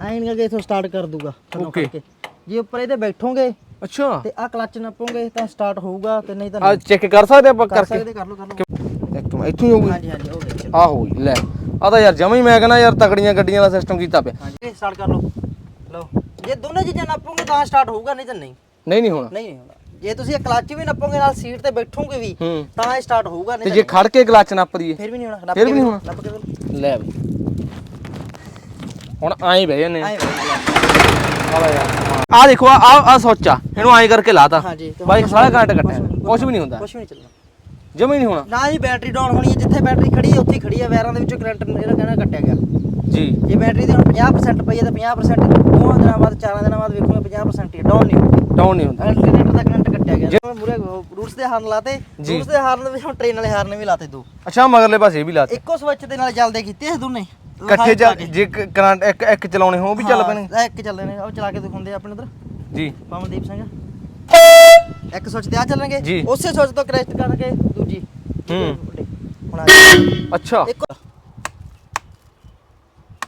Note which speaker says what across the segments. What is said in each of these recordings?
Speaker 1: ਐਂ ਨਹੀਂ ਕਿ ਇਥੋਂ ਸਟਾਰਟ ਕਰ ਦੂਗਾ ਥੱਲੋਂ
Speaker 2: Okay.
Speaker 1: ਜੇ ਉੱਪਰ ਇਹਦੇ ਬੈਠੋਗੇ
Speaker 2: ਅੱਛਾ।
Speaker 1: ਤੇ ਆ ਕਲੱਚ ਨੱਪੋਗੇ ਤਾਂ ਸਟਾਰਟ ਹੋਊਗਾ ਤੇ ਨਹੀਂ ਤਾਂ
Speaker 2: ਆ ਚੈੱਕ ਕਰ ਸਕਦੇ ਆਪਾਂ
Speaker 1: ਕਰ
Speaker 2: ਕਰਕੇ?
Speaker 1: ਸਕਦੇ ਕਰ ਲਓ ਕਰ ਲਓ।
Speaker 2: ਇੱਕ ਮਿੰਟ ਇੱਥੋਂ ਹੀ ਹੋਊਗੀ?
Speaker 1: ਹਾਂਜੀ ਹਾਂਜੀ ਹੋ ਗਿਆ
Speaker 2: ਜੀ, ਲੈ। ਆ ਤਾਂ ਯਾਰ ਜਮਾ ਹੀ ਮੈਂ ਕਹਿੰਦਾ ਯਾਰ ਤਕੜੀਆਂ ਗੱਡੀਆਂ ਦਾ ਸਿਸਟਮ ਕੀਤਾ ਪਿਆ।
Speaker 1: ਹਾਂਜੀ ਸਟਾਰਟ ਕਰ ਲਓ। ਲਓ। ਜੇ ਦੋਨੇ ਚੀਜ਼ਾਂ ਨੱਪੋਗੇ ਤਾਂ ਸਟਾਰਟ ਹੋਊਗਾ ਨਹੀਂ ਤਾਂ ਨਹੀਂ।
Speaker 2: ਨਹੀਂ ਨਹੀਂ ਹੋਣਾ।
Speaker 1: ਨਹੀਂ ਨਹੀਂ ਹੋਣਾ। ਜੇ ਤੁਸੀਂ ਇਹ ਕਲੱਚ ਵੀ ਨੱਪੋਗੇ ਨਾਲ ਸੀਟ ਤੇ ਬੈਠੋਗੇ ਵੀ
Speaker 2: ਹੂੰ।
Speaker 1: ਤਾਂ ਇਹ ਸਟਾਰਟ ਹੋਊਗਾ
Speaker 2: ਤੇ
Speaker 1: ਨਹੀਂ
Speaker 2: ਜੇ
Speaker 1: ਤਾਂ
Speaker 2: ਖੜ ਕੇ ਕਲੱਚ ਨੱਪ ਦਈਏ।
Speaker 1: ਫਿਰ ਵੀ ਨਹੀਂ ਹੋਣਾ ਨੱਪ
Speaker 2: ਫਿਰ
Speaker 1: ਕੇ
Speaker 2: ਵੀ ਨਹੀਂ ਹੋਣਾ?
Speaker 1: ਨੱਪ ਕੇ ਵੇਖੋ।
Speaker 2: ਲੈ ਬਈ। ਹੁਣ ਐਂ ਬਹਿ ਜਾਂਦੇ ਆ। ਆ। ਦੇਖੋ ਆ ਆ ਸੋਚਾ। ਇਹਨੂੰ ਐਂ ਕਰਕੇ ਲਾਤਾ।
Speaker 1: ਹਾਂਜੀ ਤੇ
Speaker 2: ਬਾਈਕ ਸਾਰਾ ਘੰਟ ਕੱਟਿਆ। ਕੁਝ ਵੀ ਨਹੀਂ ਹੁੰਦਾ।
Speaker 1: ਕੁਝ ਵੀ ਨਹੀਂ ਚੱਲਣਾ
Speaker 2: ਜਮਾ ਹੀ ਨਹੀਂ ਹੋਣਾ।
Speaker 1: ਨਾ ਜੀ ਬੈਟਰੀ ਡਾਊਨ ਹੋਣੀ ਹੈ ਜਿੱਥੇ ਬੈਟਰੀ ਖੜੀ ਹੈ ਉੱਥੇ ਹੀ ਖੜੀ ਹੈ। ਵਾਇਰਾਂ ਦੇ ਵਿੱਚੋਂ ਕਰੰਟ ਇਹਦਾ ਕਹਿਣਾ ਕੱਟਿਆ ਗਿਆ।
Speaker 2: ਜੀ।
Speaker 1: ਜੇ ਬੈਟਰੀ ਦੀ ਹੁਣ 50% ਪਈ ਹੈ ਤਾਂ 50% ਦੋਵਾਂ ਦਿਨਾਂ ਬਾਅਦ ਚਾਰਾਂ ਦਿਨਾਂ ਬਾਅਦ ਵੇਖੋਗੇ 50% ਹੀ ਡਾਊਨ ਨਹੀਂ ਹੋਊਗੀ
Speaker 2: ਡਾਊਨ ਨਹੀਂ ਹੁੰਦਾ।
Speaker 1: ਅਲਟਰਨੇਟਰ ਦਾ ਕਰੰਟ ਕੱਟਿਆ ਗਿਆ। ਜਿਵੇਂ ਮੂਰੇ ਰੂਟਸ ਦੇ ਹਾਰਨ ਲਾਤੇ।
Speaker 2: ਜੀ।
Speaker 1: ਰੂਟਸ ਦੇ ਹਾਰਨ ਵਿੱਚ ਹੁਣ ਟ੍ਰੇਨ ਵਾਲੇ ਹਾਰਨ ਵੀ ਲਾਤੇ ਦੋ।
Speaker 2: ਅੱਛਾ ਮਗਰਲੇ ਪਾਸੇ ਵੀ ਲਾਤੇ।
Speaker 1: ਇੱਕੋ ਸਵਿਚ ਦੇ ਨਾਲ ਚੱਲਦੇ ਕੀਤੇ ਇਹ ਦੋਨੇ।
Speaker 2: ਇਕੱਠੇ ਜਾ ਜੇ ਕ- ਕਰੰਟ ਇੱਕ ਇੱਕ ਚਲਾਉਣੇ ਹੋ ਉਹ ਵੀ ਚੱਲ ਪੈਣਗੇ।
Speaker 1: ਹਾਂ, ਇੱਕ ਚੱਲਦੇ ਨੇ ਉਹ ਚਲਾ ਕੇ ਦਿਖਾਉਂਦੇ ਆ ਆਪਣੇ ਉਧਰ
Speaker 2: ਜੀ।
Speaker 1: ਪਵਨਦੀਪ ਸਿੰਘ। ਇੱਕ ਸਵਿਚ ਤੇ ਆ ਚੱਲਣਗੇ
Speaker 2: ਜੀ।
Speaker 1: ਉਸੇ ਸਵਿਚ ਤੋਂ ਕਰੈਕਟ ਕਰਕੇ ਦੂਜੀ।
Speaker 2: ਹੂੰ।
Speaker 1: ਹੁਣ ਆ ਗਈ।
Speaker 2: ਅੱਛਾ।
Speaker 1: ਇੱਕ